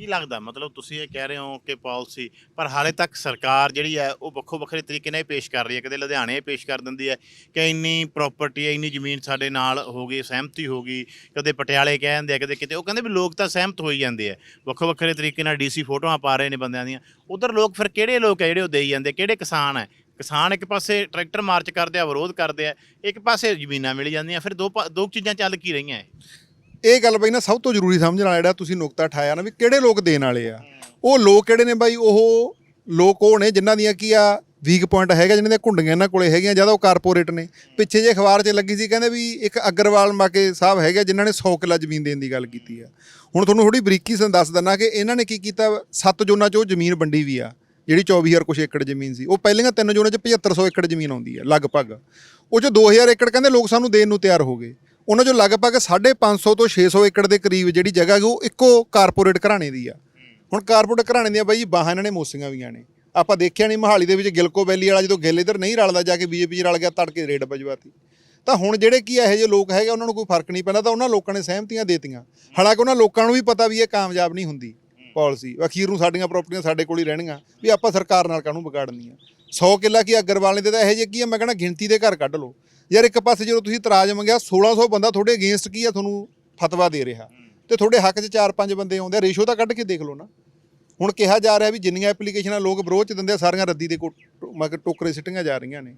ਕੀ ਲੱਗਦਾ? ਮਤਲਬ ਤੁਸੀਂ ਇਹ ਕਹਿ ਰਹੇ ਹੋ ਕਿ ਪਾਲਿਸੀ, ਪਰ ਹਾਲੇ ਤੱਕ ਸਰਕਾਰ ਜਿਹੜੀ ਹੈ, ਉਹ ਵੱਖੋ ਵੱਖਰੇ ਤਰੀਕੇ ਨਾਲ ਹੀ ਪੇਸ਼ ਕਰ ਰਹੀ ਹੈ। ਕਦੇ ਲੁਧਿਆਣੇ ਇਹ ਪੇਸ਼ ਕਰ ਦਿੰਦੀ ਹੈ ਕਿ ਇੰਨੀ ਪ੍ਰਾਪਰਟੀ ਹੈ, ਇੰਨੀ ਜ਼ਮੀਨ ਸਾਡੇ ਨਾਲ ਹੋ ਗਈ, ਸਹਿਮਤੀ ਹੋ ਗਈ। ਕਦੇ ਪਟਿਆਲੇ ਕਹਿ ਦਿੰਦੇ ਆ, ਕਦੇ ਕਿਤੇ। ਉਹ ਕਹਿੰਦੇ ਵੀ ਲੋਕ ਤਾਂ ਸਹਿਮਤ ਹੋਈ ਜਾਂਦੇ ਆ। ਵੱਖੋ ਵੱਖਰੇ ਤਰੀਕੇ ਨਾਲ ਡੀਸੀ ਫੋਟੋਆਂ ਪਾ ਰਹੇ ਨੇ ਬੰਦਿਆਂ ਦੀਆਂ। ਉਧਰ ਲੋਕ ਫਿਰ ਕਿਹੜੇ ਲੋਕ ਆ ਜਿਹੜੇ ਉਹ ਦੇਈ ਜਾਂਦੇ? ਕਿਹੜੇ ਕਿਸਾਨ ਹੈ ਕਿਸਾਨ ਇੱਕ ਪਾਸੇ ਟਰੈਕਟਰ ਮਾਰਚ ਕਰਦੇ ਆ, ਵਿਰੋਧ ਕਰਦੇ ਆ। ਇੱਕ ਪਾਸੇ ਜ਼ਮੀਨਾਂ ਮਿਲ ਜਾਂਦੀਆਂ। ਫਿਰ ਦੋ ਪਾ- ਦੋ ਚੀਜ਼ਾਂ ਚੱਲ ਕੀ ਰਹੀਆਂ ਇਹ? ਇਹ ਗੱਲ ਬਈ ਨਾ ਸਭ ਤੋਂ ਜ਼ਰੂਰੀ ਸਮਝਣ ਵਾਲਾ ਜਿਹੜਾ ਤੁਸੀਂ ਨੁਕਤਾ ਠਾਇਆ ਨਾ ਵੀ ਕਿਹੜੇ ਲੋਕ ਦੇਣ ਵਾਲੇ ਆ। ਉਹ ਲੋਕ ਕਿਹੜੇ ਨੇ ਬਾਈ? ਉਹ ਲੋਕ ਉਹ ਨੇ ਜਿਨ੍ਹਾਂ ਦੀਆਂ ਕੀ ਆ ਵੀਕ ਪੁਆਇੰਟ ਹੈਗਾ, ਜਿਨ੍ਹਾਂ ਦੀਆਂ ਘੁੰਡੀਆਂ ਇਹਨਾਂ ਕੋਲੇ ਹੈਗੀਆਂ, ਜ਼ਿਆਦਾ ਉਹ ਕਾਰਪੋਰੇਟ ਨੇ। ਪਿੱਛੇ ਜੇ ਅਖਬਾਰ 'ਚ ਲੱਗੀ ਸੀ, ਕਹਿੰਦੇ ਵੀ ਇੱਕ ਅਗਰਵਾਲ ਮਾਕੇ ਸਾਹਿਬ ਹੈਗੇ ਜਿਨ੍ਹਾਂ ਨੇ 100 ਕਿੱਲਾ ਜ਼ਮੀਨ ਦੇਣ ਦੀ ਗੱਲ ਕੀਤੀ ਆ। ਹੁਣ ਤੁਹਾਨੂੰ ਥੋੜੀ ਬਰੀਕੀ ਸੰ ਦੱਸ ਦਿੰਨਾ ਕਿ ਇਹਨਾਂ ਨੇ ਕੀ ਕੀਤਾ? ਸੱਤ ਜ਼ੋਨਾਂ 'ਚ ਉਹ ਜ਼ਮੀਨ ਵੰਡੀ ਵੀ ਆ, ਜਿਹੜੀ 24000 ਕੁਛ ਏਕੜ ਜ਼ਮੀਨ ਸੀ। ਉਹ ਪਹਿਲੀਆਂ ਤਿੰਨ ਜ਼ੋਨਾਂ 'ਚ 7500 ਏਕੜ ਜ਼ਮੀਨ ਆਉਂਦੀ ਆ, ਲਗਭਗ। ਉਹ 'ਚ 2000 ਏਕੜ ਕਹਿੰਦੇ ਲੋਕ ਸਾਨੂੰ ਦੇਣ ਨੂੰ ਤਿਆਰ ਹੋ ਗਏ। ਉਹਨਾਂ 'ਚੋਂ ਲਗਭਗ 550 ਤੋਂ 600 ਏਕੜ ਦੇ ਕਰੀਬ ਜਿਹੜੀ ਜਗ੍ਹਾ ਹੈ ਉਹ ਇੱਕੋ ਕਾਰਪੋਰੇਟ ਘਰਾਣੇ ਦੀ ਆ। ਹੁਣ ਕਾਰਪੋਰੇਟ ਘਰਾਣੇ ਦੀਆਂ ਬਾਈ ਜੀ ਬਾਹਾਂ ਇਹਨਾਂ ਨੇ ਮੋਸੀਆਂ ਵੀਆਂ ਨੇ। ਆਪਾਂ ਦੇਖਿਆ ਨਹੀਂ ਮਹਾਲੀ ਦੇ ਵਿੱਚ ਗਿਲਕੋ ਵੈਲੀ ਵਾਲਾ ਜਦੋਂ ਗਿੱਲ ਇਧਰ ਨਹੀਂ ਰਲਦਾ ਜਾ ਕੇ ਬੀਜੇਪੀ 'ਚ ਰਲ ਗਿਆ, ਤੜਕੇ ਰੇਡ ਬਜਵਾਤੀ ਤਾਂ ਹੁਣ ਜਿਹੜੇ ਕੀ ਇਹੋ ਜਿਹੇ ਲੋਕ ਹੈਗੇ, ਉਹਨਾਂ ਨੂੰ ਕੋਈ ਫ਼ਰਕ ਨਹੀਂ ਪੈਂਦਾ, ਤਾਂ ਉਹਨਾਂ ਲੋਕਾਂ ਨੇ ਸਹਿਮਤੀਆਂ ਦੇਤੀਆਂ। ਹਾਲਾਂਕਿ ਉਹਨਾਂ ਲੋਕਾਂ ਨੂੰ ਵੀ ਪਤਾ ਵੀ ਇਹ ਕਾਮਯਾਬ ਨਹੀਂ ਹੁੰਦੀ ਪਾਲਿਸੀ। ਅਖੀਰ ਨੂੰ ਸਾਡੀਆਂ ਪ੍ਰਾਪਰਟੀਆਂ ਸਾਡੇ ਕੋਲ ਹੀ ਰਹਿਣਗੀਆਂ, ਵੀ ਆਪਾਂ ਸਰਕਾਰ ਨਾਲ ਕਾਹਨੂੰ ਵਿਗਾੜਨੀ ਆ 100 ਕਿੱਲਾ ਕੀ ਅਗਰਵਾਲ ਨੇ ਤੇ ਤਾਂ ਇਹੋ ਜਿਹੇ ਕੀ ਆ? ਮੈਂ ਕਹਿੰਦਾ ਗਿਣਤੀ ਦੇ ਘਰ ਕੱਢ ਲਓ। ਯਾਰ ਇੱਕ ਪਾਸੇ ਜਦੋਂ ਤੁਸੀਂ ਇਤਰਾਜ਼ ਮੰਗਿਆ 1600 ਬੰਦਾ ਤੁਹਾਡੇ ਅਗੇਂਸਟ ਕੀ ਆ ਤੁਹਾਨੂੰ ਫਤਵਾ ਦੇ ਰਿਹਾ? ਤੇ ਤੁਹਾਡੇ ਹੱਕ 'ਚ 4-5 ਬੰਦੇ ਆਉਂਦੇ ਆ, ਰੇਸ਼ੋ ਤਾਂ ਕੱਢ ਕੇ ਦੇਖ ਲਓ ਨਾ। ਹੁਣ ਕਿਹਾ ਜਾ ਰਿਹਾ ਵੀ ਜਿੰਨੀਆਂ ਐਪਲੀਕੇਸ਼ਨਾਂ ਲੋਕ ਵਿਰੋਧ ਚ ਦਿੰਦੇ ਆ, ਸਾਰੀਆਂ ਰੱਦੀ ਦੇ ਕੋ- ਮਗਰ ਟੋਕਰੇ ਸਿੱਟੀਆਂ ਜਾ ਰਹੀਆਂ ਨੇ।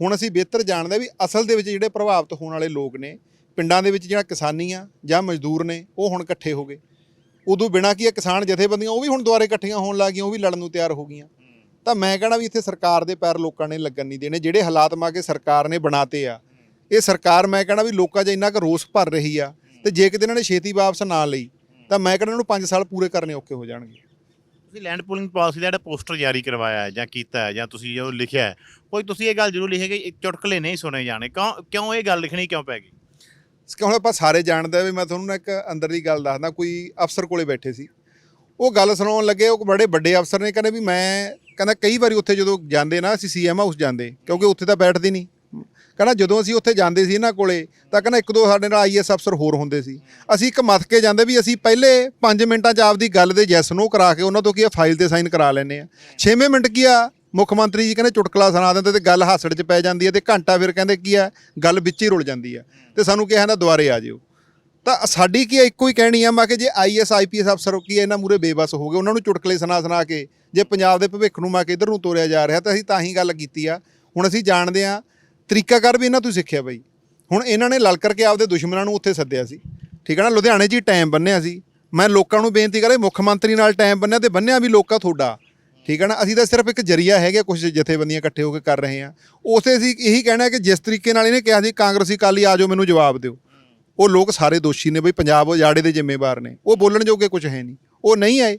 ਹੁਣ ਅਸੀਂ ਬਿਹਤਰ ਜਾਣਦੇ ਆ ਵੀ ਅਸਲ ਦੇ ਵਿੱਚ ਜਿਹੜੇ ਪ੍ਰਭਾਵਿਤ ਹੋਣ ਵਾਲੇ ਲੋਕ ਨੇ, ਪਿੰਡਾਂ ਦੇ ਵਿੱਚ ਜਿਹੜਾ ਕਿਸਾਨੀ ਆ ਜਾਂ ਮਜ਼ਦੂਰ ਨੇ, ਉਹ ਹੁਣ ਇਕੱਠੇ ਹੋ ਗਏ। ਉਦੋਂ ਬਿਨਾਂ ਕੀ ਆ ਕਿਸਾਨ ਜਥੇਬੰਦੀਆਂ, ਉਹ ਵੀ ਹੁਣ ਦੁਆਰੇ ਇਕੱਠੀਆਂ ਹੋਣ ਲੱਗ ਗਈਆਂ, ਉਹ ਵੀ ਲੜਨ ਨੂੰ ਤਿਆਰ ਹੋ ਗਈਆਂ। ਤਾਂ ਮੈਂ ਕਹਣਾ ਵੀ ਇੱਥੇ ਸਰਕਾਰ ਦੇ ਪੈਰ ਲੋਕਾਂ ਨੇ ਲੱਗਣ ਨਹੀਂ ਦੇਣੇ ਜਿਹੜੇ ਹਾਲਾਤ ਮਾ ਕੇ ਸਰਕਾਰ ਨੇ ਬਣਾਤੇ ਆ। ਇਹ ਸਰਕਾਰ ਮੈਂ ਕਹਣਾ ਵੀ ਲੋਕਾਂ 'ਚ ਇੰਨਾ ਕੁ ਰੋਸ ਭਰ ਰਹੀ ਆ ਤੇ ਜੇ ਕਿਤੇ ਇਹਨਾਂ ਨੇ ਛੇਤੀ ਵਾਪਸ ਨਾ ਲਈ ਤਾਂ ਮੈਂ ਕਹਿੰਦਾ ਇਹਨੂੰ 5 ਸਾਲ ਪੂਰੇ ਕਰਨੇ ਔਖੇ ਹੋ ਜਾਣਗੇ। ਤੁਸੀਂ ਲੈਂਡ ਪੂਲਿੰਗ ਪਾਲਿਸੀ ਦਾ ਜਿਹੜਾ ਪੋਸਟਰ ਜਾਰੀ ਕਰਵਾਇਆ ਹੈ ਜਾਂ ਕੀਤਾ ਹੈ ਜਾਂ ਤੁਸੀਂ ਜੋ ਲਿਖਿਆ ਹੈ ਕੋਈ ਤੁਸੀਂ ਇਹ ਗੱਲ ਜ਼ਰੂਰ ਲਿਖੀ ਕਿ ਇੱਕ ਚੁਟਕਲੇ ਨਹੀਂ ਸੁਣੇ ਜਾਣੇ। ਕਿਉਂ ਕਿਉਂ ਇਹ ਗੱਲ ਲਿਖਣੀ ਕਿਉਂ ਪੈ ਗਈ? ਕਿ ਹੁਣ ਆਪਾਂ ਸਾਰੇ ਜਾਣਦੇ ਆ ਵੀ ਮੈਂ ਤੁਹਾਨੂੰ ਨਾ ਇੱਕ ਅੰਦਰ ਦੀ ਗੱਲ ਦੱਸਦਾ ਕੋਈ ਅਫਸਰ ਕੋਲੇ ਬੈਠੇ ਸੀ। ਉਹ ਗੱਲ ਸੁਣਾਉਣ ਲੱਗੇ ਉਹ ਬੜੇ ਵੱਡੇ ਅਫਸਰ ਨੇ ਕਹਿੰਦੇ ਵੀ ਮੈਂ ਕਹਿੰਦਾ ਕਈ ਵਾਰੀ ਉੱਥੇ ਜਦੋਂ ਜਾਂਦੇ ਨਾ, ਅਸੀਂ ਸੀਐਮ ਹਾਊਸ ਜਾਂਦੇ, ਕਿਉਂਕਿ ਉੱਥੇ ਤਾਂ ਬੈਠਦੇ ਨਹੀਂ ਕਹਿੰਦਾ ਜਦੋਂ ਅਸੀਂ ਉੱਥੇ ਜਾਂਦੇ ਸੀ ਇਹਨਾਂ ਕੋਲੇ, ਤਾਂ ਕਹਿੰਦਾ ਇੱਕ ਦੋ ਸਾਡੇ ਨਾਲ ਆਈਐਸ ਅਫਸਰ ਹੋਰ ਹੁੰਦੇ ਸੀ। ਅਸੀਂ ਇੱਕ ਮੱਥ ਕੇ ਜਾਂਦੇ ਵੀ ਅਸੀਂ ਪਹਿਲੇ 5 ਮਿੰਟਾਂ 'ਚ ਆਪਦੀ ਗੱਲ ਦੇ ਯੈਸ ਨੋ ਕਰਾ ਕੇ ਉਹਨਾਂ ਤੋਂ ਕੀ ਆ ਫਾਈਲ ਤੇ ਸਾਈਨ ਕਰਾ ਲੈਂਦੇ ਆ। 6ਵੇਂ ਮਿੰਟ ਕੀ ਆ, ਮੁੱਖ ਮੰਤਰੀ ਜੀ ਕਹਿੰਦੇ ਚੁਟਕਲਾ ਸੁਣਾ ਦਿੰਦੇ ਤੇ ਗੱਲ ਹਾਸੜ 'ਚ ਪੈ ਜਾਂਦੀ ਹੈ ਤੇ ਘੰਟਾ ਫਿਰ ਕਹਿੰਦੇ ਕੀ ਆ, ਗੱਲ ਵਿੱਚ ਹੀ ਰੁਲ ਜਾਂਦੀ ਆ। ਤੇ ਸਾਨੂੰ ਕਿਹਾ ਨਾ, ਦੁਬਾਰੇ ਆ ਜਿਓ। ਤਾਂ ਸਾਡੀ ਕੀ ਇੱਕੋ ਹੀ ਕਹਿਣੀ ਆ ਮੈਂ ਕਿ ਜੇ ਆਈਐਸ ਆਈਪੀਐਸ ਅਫਸਰ ਕੀ ਆ, ਇਹਨਾਂ ਮੂਰੇ ਬੇਬਸ ਹੋ ਗਏ ਉਹਨਾਂ ਨੂੰ ਚੁਟਕਲੇ ਸੁਣਾ ਸੁਣਾ ਕੇ ਜੇ ਪੰਜਾਬ ਦੇ ਭਵਿੱਖ ਨੂੰ ਮੈਂ ਕਿ ਇਧਰ ਨੂੰ ਤੋਰਿਆ ਜਾ ਰਿਹਾ ਤਾਂ ਅਸੀਂ ਤਾਂ ਹੀ ਗੱਲ ਕੀਤੀ ਆ। ਹੁਣ ਅਸੀਂ ਜਾਣਦੇ ਆ ਤਰੀਕਾਕਾਰ ਵੀ ਇਹਨਾਂ ਤੋਂ ਹੀ ਸਿੱਖਿਆ ਬਈ। ਹੁਣ ਇਹਨਾਂ ਨੇ ਲਲ ਕਰਕੇ ਆਪਦੇ ਦੁਸ਼ਮਣਾਂ ਨੂੰ ਉੱਥੇ ਸੱਦਿਆ ਸੀ। ਠੀਕ ਹੈ ਨਾ ਲੁਧਿਆਣੇ 'ਚ ਹੀ ਟਾਈਮ ਬੰਨਿਆ ਸੀ। ਮੈਂ ਲੋਕਾਂ ਨੂੰ ਬੇਨਤੀ ਕਰਾਂ ਮੁੱਖ ਮੰਤਰੀ ਨਾਲ ਟਾਈਮ ਬੰਨਿਆ ਤੇ ਬੰਨਿਆ ਵੀ ਲੋਕਾਂ ਤੁਹਾਡਾ। ਠੀਕ ਹੈ ਨਾ ਅਸੀਂ ਤਾਂ ਸਿਰਫ ਇੱਕ ਜਰੀਆ ਹੈਗੇ ਕੁਝ ਜਥੇਬੰਦੀਆਂ ਇਕੱਠੇ ਹੋ ਕੇ ਕਰ ਰਹੇ ਆ। ਉਸੇ ਅਸੀਂ ਇਹੀ ਕਹਿਣਾ ਕਿ ਜਿਸ ਤਰੀਕੇ ਨਾਲ ਇਹਨੇ ਕਿਹਾ ਸੀ ਕਾਂਗਰਸੀ ਕਾਲੀ ਆ ਜਾਓ ਮੈਨੂੰ ਜਵਾਬ ਦਿਓ। ਉਹ ਲੋਕ ਸਾਰੇ ਦੋਸ਼ੀ ਨੇ ਬਈ ਪੰਜਾਬ ਉਜਾੜੇ ਦੇ ਜ਼ਿੰਮੇਵਾਰ ਨੇ। ਉਹ ਬੋਲਣ ਜੋਗੇ ਕੁਝ ਹੈ ਨਹੀਂ। ਉਹ ਨਹੀਂ ਆਏ।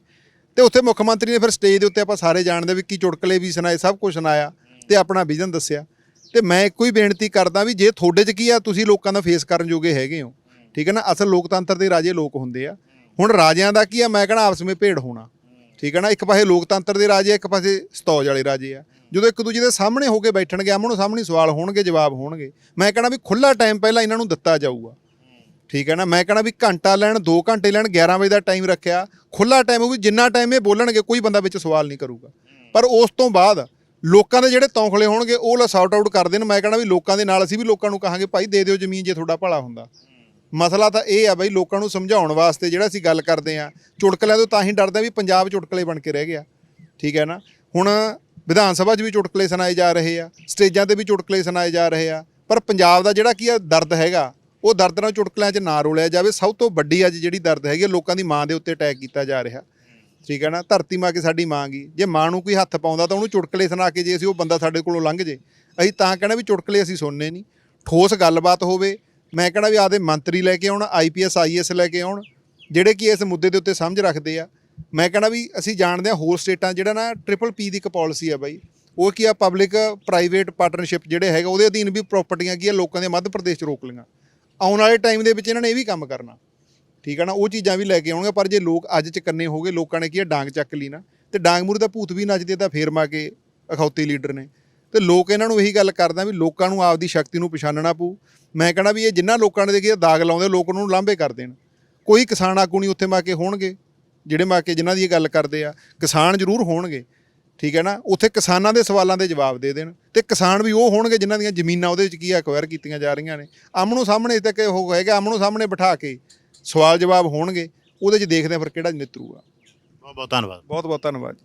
ਤੇ ਉੱਥੇ ਮੁੱਖ ਮੰਤਰੀ ਨੇ ਫਿਰ ਸਟੇਜ ਦੇ ਉੱਤੇ ਆਪਾਂ ਸਾਰੇ ਜਾਣਦੇ ਵੀ ਕੀ ਚੁਟਕਲੇ ਵੀ ਸੁਣਾਏ ਸਭ ਕੁਝ ਸੁਣਾਇਆ ਤੇ ਆਪਣਾ ਵਿਜ਼ਨ ਦੱਸਿਆ। ਤੇ ਮੈਂ ਇੱਕੋ ਹੀ ਬੇਨਤੀ ਕਰਦਾ ਵੀ ਜੇ ਤੁਹਾਡੇ 'ਚ ਕੀ ਆ ਤੁਸੀਂ ਲੋਕਾਂ ਦਾ ਫੇਸ ਕਰਨ ਜੋਗੇ ਹੈਗੇ ਹੋ। ਠੀਕ ਹੈ ਨਾ? ਅਸਲ ਲੋਕਤੰਤਰ ਦੇ ਰਾਜੇ ਲੋਕ ਹੁੰਦੇ ਆ। ਹੁਣ ਰਾਜਿਆਂ ਦਾ ਕੀ ਆ? ਮੈਂ ਕਹਣਾ ਆਪਸ ਵਿੱਚ ਭੇੜ ਹੋਣਾ। ਠੀਕ ਹੈ ਨਾ? ਇੱਕ ਪਾਸੇ ਲੋਕਤੰਤਰ ਦੇ ਰਾਜੇ ਆ, ਇੱਕ ਪਾਸੇ ਸਤੌਜ ਵਾਲੇ ਰਾਜੇ ਆ। ਜਦੋਂ ਇੱਕ ਦੂਜੇ ਦੇ ਸਾਹਮਣੇ ਹੋ ਕੇ ਬੈਠਣਗੇ ਆਮਣੋ ਸਾਹਮਣੇ ਸਵਾਲ ਹੋਣਗੇ ਜਵਾਬ ਹੋਣਗੇ। ਮੈਂ ਕਹਣਾ ਵੀ ਖੁੱਲਾ ਟਾਈਮ ਪਹਿਲਾਂ ਇਹਨਾਂ ਨੂੰ ਦਿੱਤਾ ਜਾਊਗਾ। ਠੀਕ ਹੈ ਨਾ? ਮੈਂ ਕਹਣਾ ਵੀ ਘੰਟਾ ਲੈਣ 2 ਘੰਟੇ ਲੈਣ 11 ਵਜੇ ਦਾ ਟਾਈਮ ਰੱਖਿਆ। ਖੁੱਲਾ ਟਾਈਮ ਹੋਊ ਜਿੰਨਾ ਟਾਈਮ ਇਹ ਬੋਲਣਗੇ, ਕੋਈ ਬੰਦਾ ਵਿੱਚ ਸਵਾਲ ਨਹੀਂ ਕਰੂਗਾ। ਪਰ ਉਸ ਤੋਂ ਬਾਅਦ ਲੋਕਾਂ ਦੇ ਜਿਹੜੇ ਤੌਖਲੇ ਹੋਣਗੇ, ਉਹ ਲਾ ਸੌਟ ਆਊਟ ਕਰਦੇ ਨੇ ਮੈਂ ਕਹਣਾ ਵੀ ਲੋਕਾਂ ਦੇ ਨਾਲ ਅਸੀਂ ਵੀ ਲੋਕਾਂ ਨੂੰ ਕਹਾਂਗੇ, ਭਾਈ ਦੇ ਦਿਓ ਜ਼ਮੀਨ ਜੇ ਤੁਹਾਡਾ ਭਲਾ ਹੁੰਦਾ। ਮਸਲਾ ਤਾਂ ਇਹ ਆ ਬਈ ਲੋਕਾਂ ਨੂੰ ਸਮਝਾਉਣ ਵਾਸਤੇ ਜਿਹੜਾ ਅਸੀਂ ਗੱਲ ਕਰਦੇ ਆ ਚੁਟਕਲਿਆਂ ਤੋਂ ਤਾਂ ਹੀ ਡਰਦੇ ਵੀ ਪੰਜਾਬ ਚੁਟਕਲੇ ਬਣ ਕੇ ਰਹਿ ਗਿਆ। ਠੀਕ ਹੈ ਨਾ? ਹੁਣ ਵਿਧਾਨ ਸਭਾ 'ਚ ਵੀ ਚੁਟਕਲੇ ਸੁਣਾਏ ਜਾ ਰਹੇ ਆ, ਸਟੇਜਾਂ ਤੇ ਵੀ ਚੁਟਕਲੇ ਸੁਣਾਏ ਜਾ ਰਹੇ ਆ। ਪਰ ਪੰਜਾਬ ਦਾ ਜਿਹੜਾ ਕੀ ਆ, ਦਰਦ ਹੈਗਾ। ਉਹ ਦਰਦ ਨਾਲ ਚੁਟਕਲਿਆਂ 'ਚ ਨਾ ਰੋਲਿਆ ਜਾਵੇ। ਸਭ ਤੋਂ ਵੱਡੀ ਅੱਜ ਜਿਹੜੀ ਦਰਦ ਹੈਗੀ ਆ, ਲੋਕਾਂ ਦੀ ਮਾਂ ਦੇ ਉੱਤੇ ਅਟੈਕ ਕੀਤਾ ਜਾ ਰਿਹਾ। ਠੀਕ ਹੈ ਨਾ? ਧਰਤੀ ਮਾਂ ਕੇ ਸਾਡੀ ਮਾਂ ਗਈ ਜੇ ਮਾਂ ਨੂੰ ਕੋਈ ਹੱਥ ਪਾਉਂਦਾ ਤਾਂ ਉਹਨੂੰ ਚੁਟਕਲੇ ਸੁਣਾ ਕੇ ਜੇ ਅਸੀਂ ਉਹ ਬੰਦਾ ਸਾਡੇ ਕੋਲੋਂ ਲੰਘ ਜੇ। ਅਸੀਂ ਤਾਂ ਕਹਿਣਾ ਵੀ ਚੁਟਕਲੇ ਅਸੀਂ ਸੁਣਨੇ ਨਹੀਂ ਠੋਸ ਗੱਲਬਾਤ ਹੋਵੇ। ਮੈਂ ਕਹਿਣਾ ਵੀ ਆਦੇ ਮੰਤਰੀ ਲੈ ਕੇ ਆਉਣ ਆਈਪੀਐਸ ਆਈਐਸ ਲੈ ਕੇ ਆਉਣ ਜਿਹੜੇ ਕਿ ਇਸ ਮੁੱਦੇ ਦੇ ਉੱਤੇ ਸਮਝ ਰੱਖਦੇ ਆ। ਮੈਂ ਕਹਿਣਾ ਵੀ ਅਸੀਂ ਜਾਣਦੇ ਆ ਹੋਰ ਸਟੇਟਾਂ ਜਿਹੜਾ ਨਾ ਟ੍ਰਿਪਲ ਪੀ ਦੀ ਇੱਕ ਪਾਲਿਸੀ ਆ ਬਾਈ। ਉਹ ਕੀ ਆ ਪਬਲਿਕ ਪ੍ਰਾਈਵੇਟ ਪਾਰਟਨਰਸ਼ਿਪ ਜਿਹੜੇ ਹੈਗਾ ਉਹਦੇ ਅਧੀਨ ਵੀ ਪ੍ਰਾਪਰਟੀਆਂ ਕੀ ਆ ਲੋਕਾਂ ਦੇ ਮੱਧ ਪ੍ਰਦੇਸ਼ 'ਚ ਰੋਕ ਲਈਆਂ। ਆਉਣ ਵਾਲੇ ਟਾਈਮ ਦੇ ਵਿੱਚ ਇਹਨਾਂ ਨੇ ਇਹ ਵੀ ਕੰਮ ਕਰਨਾ। ਠੀਕ ਹੈ ਨਾ, ਉਹ ਚੀਜ਼ਾਂ ਵੀ ਲੈ ਕੇ ਆਉਣਗੇ, ਪਰ ਜੇ ਲੋਕ ਅੱਜ ਚ ਕੰਨੇ ਹੋ ਗਏ ਲੋਕਾਂ ਨੇ ਕੀ ਆ, ਡਾਂਗ ਚੱਕ ਲਈ ਨਾ। ਤੇ ਡਾਂਗ ਮੂਰੇ ਦਾ ਭੂਤ ਵੀ ਨੱਚਦੇ ਤਾਂ ਫੇਰ ਮਾ ਕੇ ਅਖੌਤੀ ਲੀਡਰ ਨੇ। ਤੇ ਲੋਕ ਇਹਨਾਂ ਨੂੰ ਇਹੀ ਗੱਲ ਕਰਦਾ ਵੀ ਲੋਕਾਂ ਨੂੰ ਆਪਦੀ ਸ਼ਕਤੀ ਨੂੰ ਪਛਾਣਨਾ ਪਊ। ਮੈਂ ਕਹਿੰਦਾ ਵੀ ਇਹ ਜਿੰਨਾ ਲੋਕਾਂ ਨੇ ਦੇਖੀ ਦਾਗ ਲਾਉਂਦੇ ਲੋਕ ਨੂੰ ਲਾਂਭੇ ਕਰ ਦੇਣ। ਕੋਈ ਕਿਸਾਨ ਆਗੂ ਨਹੀਂ ਉੱਥੇ ਮਾ ਕੇ ਹੋਣਗੇ, ਜਿਹੜੇ ਮਾ ਕੇ ਜਿਨ੍ਹਾਂ ਦੀ ਇਹ ਗੱਲ ਕਰਦੇ ਆ, ਕਿਸਾਨ ਜ਼ਰੂਰ ਹੋਣਗੇ। ਠੀਕ ਹੈ ਨਾ? ਉੱਥੇ ਕਿਸਾਨਾਂ ਦੇ ਸਵਾਲਾਂ ਦੇ ਜਵਾਬ ਦੇ ਦੇਣ ਤੇ ਕਿਸਾਨ ਵੀ ਉਹ ਹੋਣਗੇ ਜਿਨ੍ਹਾਂ ਦੀਆਂ ਜ਼ਮੀਨਾਂ ਉਹਦੇ ਵਿੱਚ ਕੀ ਐਕਵਾਇਰ ਕੀਤੀਆਂ ਜਾ ਰਹੀਆਂ ਨੇ। ਆਮਣੋ ਸਾਹਮਣੇ ਤੱਕ ਉਹ ਹੋਏਗਾ ਆਮਣੋ ਸਾਹਮਣੇ ਬਿਠਾ ਕੇ ਸਵਾਲ ਜਵਾਬ ਹੋਣਗੇ ਉਹਦੇ 'ਚ ਦੇਖਦੇ ਆ ਫਿਰ ਕਿਹੜਾ ਨਿਤਰੂਗਾ ਬਹੁਤ ਬਹੁਤ ਧੰਨਵਾਦ। ਬਹੁਤ ਬਹੁਤ ਧੰਨਵਾਦ।